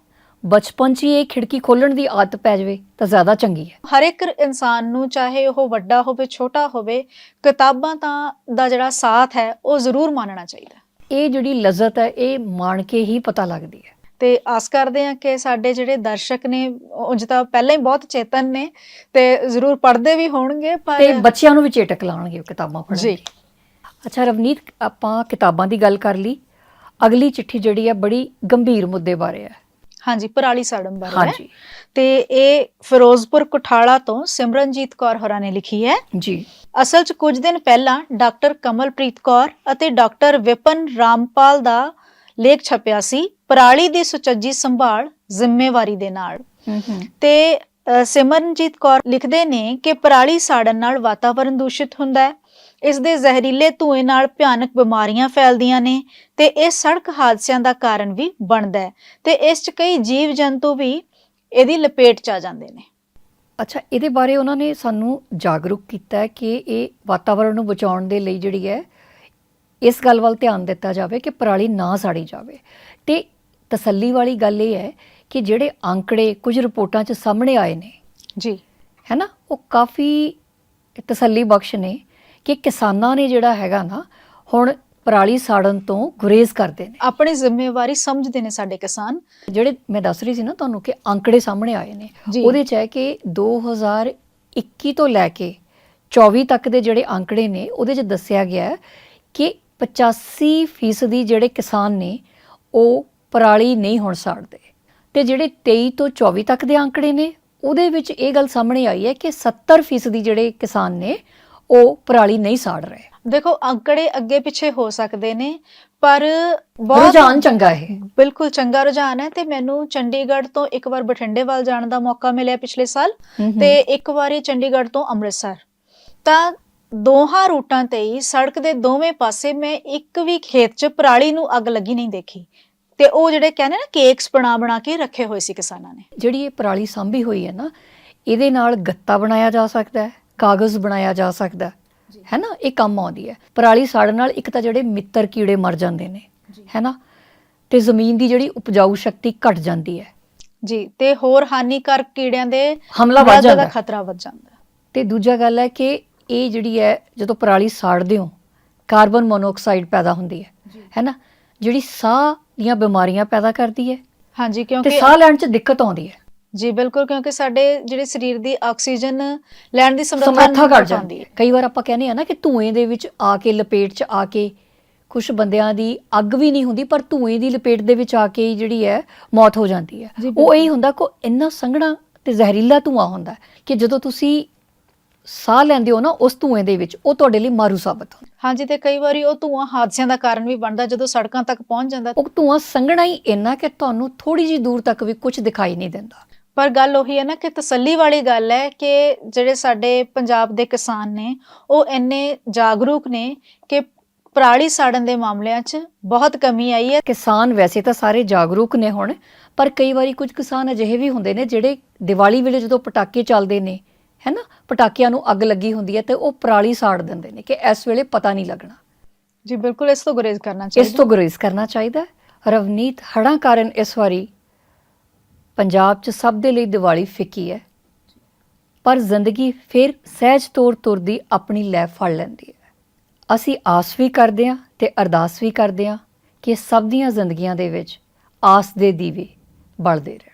ਬਚਪਨ 'ਚ ਹੀ ਇਹ ਖਿੜਕੀ ਖੋਲਣ ਦੀ ਆਦਤ ਪੈ ਜਾਵੇ ਤਾਂ ਜ਼ਿਆਦਾ ਚੰਗੀ ਹੈ। ਹਰ ਇੱਕ ਇਨਸਾਨ ਨੂੰ ਚਾਹੇ ਉਹ ਵੱਡਾ ਹੋਵੇ ਛੋਟਾ ਹੋਵੇ ਕਿਤਾਬਾਂ ਤਾਂ ਦਾ ਜਿਹੜਾ ਸਾਥ ਹੈ ਉਹ ਜ਼ਰੂਰ ਮੰਨਣਾ ਚਾਹੀਦਾ ਇਹ ਜਿਹੜੀ ਲਜ਼ਤ ਹੈ ਇਹ ਮਾਣ ਕੇ ਹੀ ਪਤਾ ਲੱਗਦੀ ਹੈ। ਤੇ ਆਸ ਕਰਦੇ ਹਾਂ ਕਿ ਸਾਡੇ ਜਿਹੜੇ ਦਰਸ਼ਕ ਨੇ ਉਂਝ ਤਾਂ ਪਹਿਲਾਂ ਹੀ ਬਹੁਤ ਚੇਤਨ ਨੇ ਤੇ ਜ਼ਰੂਰ ਪੜ੍ਹਦੇ ਵੀ ਹੋਣਗੇ ਪਰ ਤੇ ਬੱਚਿਆਂ ਨੂੰ ਵੀ ਚੇਟਕ ਲਾਉਣਗੇ ਉਹ ਕਿਤਾਬਾਂ ਪੜ੍ਹਨ ਜੀ। ਅੱਛਾ ਰਵਨੀਤ ਆਪਾਂ ਕਿਤਾਬਾਂ ਦੀ ਗੱਲ ਕਰ ਲਈ। ਅਗਲੀ ਚਿੱਠੀ ਜਿਹੜੀ ਹੈ ਬੜੀ ਗੰਭੀਰ ਮੁੱਦੇ ਬਾਰੇ ਹੈ। ਹਾਂਜੀ ਪਰਾਲੀ ਸਾੜਨ ਬਾਰੇ। ਹਾਂਜੀ। ਤੇ ਇਹ ਫਿਰੋਜ਼ਪੁਰ ਕੁਠਾਲਾ ਤੋਂ ਸਿਮਰਨਜੀਤ ਕੌਰ ਹੋਰਾਂ ਨੇ ਲਿਖੀ ਹੈ। ਜੀ। ਅਸਲ 'ਚ ਕੁਝ ਦਿਨ ਪਹਿਲਾਂ ਡਾਕਟਰ ਕਮਲਪ੍ਰੀਤ ਕੌਰ ਅਤੇ ਡਾਕਟਰ ਵਿਪਨ ਰਾਮਪਾਲ ਦਾ ਲੇਖ ਛਪਿਆ ਸੀ ਪਰਾਲੀ ਦੀ ਸੁਚੱਜੀ ਸੰਭਾਲ ਜ਼ਿੰਮੇਵਾਰੀ ਦੇ ਨਾਲ। ਤੇ ਸਿਮਰਨਜੀਤ ਕੌਰ ਲਿਖਦੇ ਨੇ ਕਿ ਪਰਾਲੀ ਸਾੜਨ ਨਾਲ ਵਾਤਾਵਰਣ ਦੂਸ਼ਿਤ ਹੁੰਦਾ ਹੈ। ਇਸ ਦੇ ਜ਼ਹਿਰੀਲੇ ਧੂਏ ਨਾਲ ਭਿਆਨਕ ਬਿਮਾਰੀਆਂ ਫੈਲਦੀਆਂ ਨੇ ਤੇ ਇਹ ਸੜਕ ਹਾਦਸਿਆਂ ਦਾ ਕਾਰਨ ਵੀ ਬਣਦਾ ਹੈ ਤੇ ਇਸ 'ਚ ਕਈ ਜੀਵ ਜੰਤੂ ਵੀ ਇਹਦੀ ਲਪੇਟ 'ਚ ਆ ਜਾਂਦੇ ਨੇ। ਅੱਛਾ ਇਹਦੇ ਬਾਰੇ ਉਹਨਾਂ ਨੇ ਸਾਨੂੰ ਜਾਗਰੂਕ ਕੀਤਾ ਹੈ ਕਿ ਇਹ ਵਾਤਾਵਰਣ ਨੂੰ ਬਚਾਉਣ ਦੇ ਲਈ ਜਿਹੜੀ ਹੈ ਇਸ ਗੱਲ ਵੱਲ ਧਿਆਨ ਦਿੱਤਾ ਜਾਵੇ ਕਿ ਪਰਾਲੀ ਨਾ ਸਾੜੀ ਜਾਵੇ। ਤੇ ਤਸੱਲੀ ਵਾਲੀ ਗੱਲ ਇਹ ਹੈ ਕਿ ਜਿਹੜੇ ਅੰਕੜੇ ਕੁਝ ਰਿਪੋਰਟਾਂ 'ਚ ਸਾਹਮਣੇ ਆਏ ਨੇ ਜੀ। ਹੈ ਨਾ ਉਹ ਕਾਫੀ ਤਸੱਲੀ ਬਖਸ਼ ਨੇ ਕਿ ਕਿਸਾਨਾਂ ਨੇ ਜਿਹੜਾ ਹੈਗਾ ਨਾ ਹੁਣ ਪਰਾਲੀ ਸਾੜਨ ਤੋਂ ਗੁਰੇਜ਼ ਕਰਦੇ ਨੇ। ਆਪਣੀ ਜ਼ਿੰਮੇਵਾਰੀ ਸਮਝਦੇ ਨੇ ਸਾਡੇ ਕਿਸਾਨ। ਜਿਹੜੇ ਮੈਂ ਦੱਸ ਰਹੀ ਸੀ ਨਾ ਤੁਹਾਨੂੰ ਕਿ ਅੰਕੜੇ ਸਾਹਮਣੇ ਆਏ ਨੇ। ਉਹਦੇ ਚ ਹੈ ਕਿ 2021 ਤੋਂ ਲੈ ਕੇ 24 ਤੱਕ ਦੇ ਜਿਹੜੇ ਅੰਕੜੇ ਨੇ ਉਹਦੇ ਚ ਦੱਸਿਆ ਗਿਆ ਹੈ ਕਿ 85% ਜਿਹੜੇ ਕਿਸਾਨ ਨੇ ਉਹ ਪਰਾਲੀ ਨਹੀਂ ਹੁਣ ਸਾੜਦੇ। ਤੇ ਜਿਹੜੇ 23 ਤੋਂ 24 ਤੱਕ ਦੇ ਅੰਕੜੇ ਨੇ ਉਹਦੇ ਵਿੱਚ ਇਹ ਗੱਲ ਸਾਹਮਣੇ ਆਈ ਹੈ ਕਿ 70% ਜਿਹੜੇ ਕਿਸਾਨ ਨੇ ਉਹ ਪਰਾਲੀ ਨਹੀਂ ਸਾੜ ਰਹੇ। ਦੇਖੋ ਅੰਕੜੇ ਅੱਗੇ ਪਿੱਛੇ ਹੋ ਸਕਦੇ ਨੇ ਪਰ ਬਹੁਤ ਰੁਝਾਨ ਚੰਗਾ ਹੈ ਬਿਲਕੁਲ ਚੰਗਾ ਰੁਝਾਨ ਹੈ ਤੇ ਮੈਨੂੰ ਚੰਡੀਗੜ੍ਹ ਤੋਂ ਇੱਕ ਵਾਰ ਬਠਿੰਡੇ ਵੱਲ ਜਾਣ ਦਾ ਮੌਕਾ ਮਿਲਿਆ ਪਿਛਲੇ ਸਾਲ। ਤੇ ਇੱਕ ਵਾਰੀ ਚੰਡੀਗੜ੍ਹ ਤੋਂ ਅੰਮ੍ਰਿਤਸਰ। ਤਾਂ ਦੋਹਾਂ ਰੂਟਾਂ ਤੇ ਹੀ ਸੜਕ ਦੇ ਦੋਵੇਂ ਪਾਸੇ ਮੈਂ ਇੱਕ ਵੀ ਖੇਤ 'ਚ ਪਰਾਲੀ ਨੂੰ ਅੱਗ ਲੱਗੀ ਨਹੀਂ ਦੇਖੀ। ਤੇ ਉਹ ਜਿਹੜੇ ਕਹਿੰਦੇ ਨਾ ਕੇਕਸ ਬਣਾ ਬਣਾ ਕੇ ਰੱਖੇ ਹੋਏ ਸੀ ਕਿਸਾਨਾਂ ਨੇ। ਜਿਹੜੀ ਇਹ ਪਰਾਲੀ ਸਾਂਭੀ ਹੋਈ ਹੈ ਨਾ ਇਹਦੇ ਨਾਲ ਗੱਤਾ ਬਣਾਇਆ ਜਾ ਸਕਦਾ ਹੈ। ਕਾਗਜ਼ ਬਣਾਇਆ ਜਾ ਸਕਦਾ ਹੈ। ਨਾ? ਇਹ ਕੰਮ ਆਉਂਦੀ ਹੈ। ਪਰਾਲੀ ਸਾੜਨ ਨਾਲ ਇੱਕ ਤਾਂ ਜਿਹੜੇ ਮਿੱਤਰ ਕੀੜੇ ਮਰ ਜਾਂਦੇ ਨੇ। ਹੈ ਨਾ? ਤੇ ਜ਼ਮੀਨ ਦੀ ਜਿਹੜੀ ਉਪਜਾਊ ਸ਼ਕਤੀ ਘਟ ਜਾਂਦੀ ਹੈ। ਜੀ ਤੇ ਹੋਰ ਹਾਨੀਕਾਰਕ ਕੀੜਿਆਂ ਦੇ ਹਮਲਾ ਵੱਧ ਜਾਂਦਾ। ਖਤਰਾ ਵੱਧ ਜਾਂਦਾ। ਤੇ ਦੂਜਾ ਗੱਲ ਹੈ ਕਿ ਇਹ ਜਿਹੜੀ ਹੈ ਜਦੋਂ ਪਰਾਲੀ ਸਾੜਦੇ ਹੋ ਕਾਰਬਨ ਮੋਨੋਆਕਸਾਈਡ ਪੈਦਾ ਹੁੰਦੀ ਹੈ। ਹੈ ਨਾ? ਜਿਹੜੀ ਸਾਹ ਦੀਆਂ ਬਿਮਾਰੀਆਂ ਪੈਦਾ ਕਰਦੀ ਹੈ। ਹਾਂਜੀ ਤੇ ਕਿਉਂਕਿ ਸਾਹ ਲੈਣ 'ਚ ਦਿੱਕਤ ਆਉਂਦੀ ਹੈ। ਜੀ ਬਿਲਕੁਲ ਕਿਉਂਕਿ ਸਾਡੇ ਜਿਹੜੇ ਸਰੀਰ ਦੀ ਆਕਸੀਜਨ ਲੈਣ ਦੀ ਸਮਰੱਥਾ ਘਟ ਜਾਂਦੀ। ਹੈ ਕਈ ਵਾਰ ਆਪਾਂ ਕਹਿੰਦੇ ਆ ਨਾ ਕਿ ਧੂਏ ਦੇ ਵਿੱਚ ਆ ਕੇ ਲਪੇਟ 'ਚ ਆ ਕੇ ਕੁਝ ਬੰਦਿਆਂ ਦੀ ਅੱਗ ਵੀ ਨਹੀਂ ਹੁੰਦੀ ਪਰ ਧੂਏ ਦੀ ਲਪੇਟ ਦੇ ਵਿੱਚ ਆ ਕੇ ਜਿਹੜੀ ਹੈ ਮੌਤ ਹੋ ਜਾਂਦੀ ਹੈ। ਉਹ ਇਹ ਹੁੰਦਾ ਕੋ ਇੰਨਾ ਸੰਘਣਾ ਤੇ ਜ਼ਹਿਰੀਲਾ ਧੂਆਂ ਹੁੰਦਾ ਕਿ ਜਦੋਂ ਤੁਸੀਂ ਸਾਹ ਲੈਂਦੇ ਹੋ ਨਾ ਉਸ ਧੂਏ ਦੇ ਵਿੱਚ ਉਹ ਤੁਹਾਡੇ ਲਈ ਮਾਰੂ ਸਾਬਤ ਹੁੰਦਾ। ਹਾਂਜੀ ਤੇ ਕਈ ਵਾਰੀ ਉਹ ਧੂਆਂ ਹਾਦਸਿਆਂ ਦਾ ਕਾਰਨ ਵੀ ਬਣਦਾ ਜਦੋਂ ਸੜਕਾਂ ਤੱਕ ਪਹੁੰਚ ਜਾਂਦਾ। ਉਹ ਧੂਆਂ ਸੰਘਣਾ ਹੀ ਇੰਨਾ ਕਿ ਤੁਹਾਨੂੰ ਥੋੜੀ ਜੀ ਦੂਰ ਤੱਕ ਵੀ ਕੁਝ ਦਿਖਾਈ ਨਹੀਂ ਦਿੰਦਾ। ਪਰ ਗੱਲ ਉਹੀ ਹੈ ਨਾ ਕਿ ਤਸੱਲੀ ਵਾਲੀ ਗੱਲ ਹੈ ਕਿ ਜਿਹੜੇ ਸਾਡੇ ਪੰਜਾਬ ਦੇ ਕਿਸਾਨ ਨੇ ਉਹ ਇੰਨੇ ਜਾਗਰੂਕ ਨੇ ਕਿ ਪਰਾਲੀ ਸਾੜਨ ਦੇ ਮਾਮਲਿਆਂ 'ਚ ਬਹੁਤ ਕਮੀ ਆਈ ਹੈ। ਕਿਸਾਨ ਵੈਸੇ ਤਾਂ ਸਾਰੇ ਜਾਗਰੂਕ ਨੇ ਹੁਣ ਪਰ ਕਈ ਵਾਰੀ ਕੁਝ ਕਿਸਾਨ ਅਜਿਹੇ ਵੀ ਹੁੰਦੇ ਨੇ ਜਿਹੜੇ ਦੀਵਾਲੀ ਵੇਲੇ ਜਦੋਂ ਪਟਾਕੇ ਚੱਲਦੇ ਨੇ ਹੈਨਾ ਪਟਾਕਿਆਂ ਨੂੰ ਅੱਗ ਲੱਗੀ ਹੁੰਦੀ ਹੈ ਤੇ ਉਹ ਪਰਾਲੀ ਸਾੜ ਦਿੰਦੇ ਨੇ ਕਿ ਇਸ ਵੇਲੇ ਪਤਾ ਨਹੀਂ ਲੱਗਣਾ। ਜੀ ਬਿਲਕੁਲ ਇਸ ਤੋਂ ਗੁਰੇਜ਼ ਕਰਨਾ ਇਸ ਚਾਹੀਦਾ। ਤੋਂ ਗੁਰੇਜ਼ ਕਰਨਾ ਚਾਹੀਦਾ। ਰਵਨੀਤ ਹੜ੍ਹਾਂ ਕਾਰਨ ਇਸ ਵਾਰੀ ਪੰਜਾਬ 'ਚ ਸਭ ਦੇ ਲਈ ਦੀਵਾਲੀ ਫਿੱਕੀ ਹੈ। ਪਰ ਜ਼ਿੰਦਗੀ ਫਿਰ ਸਹਿਜ ਤੌਰ ਤੁਰਦੀ ਆਪਣੀ ਲੈ ਫੜ ਲੈਂਦੀ ਹੈ। ਅਸੀਂ ਆਸ ਵੀ ਕਰਦੇ ਹਾਂ ਤੇ ਅਰਦਾਸ ਵੀ ਕਰਦੇ ਹਾਂ ਕਿ ਸਭ ਦੀਆਂ ਜ਼ਿੰਦਗੀਆਂ ਦੇ ਵਿੱਚ ਆਸ ਦੇ ਦੀਵੇ ਬਲਦੇ ਰਹਿਣ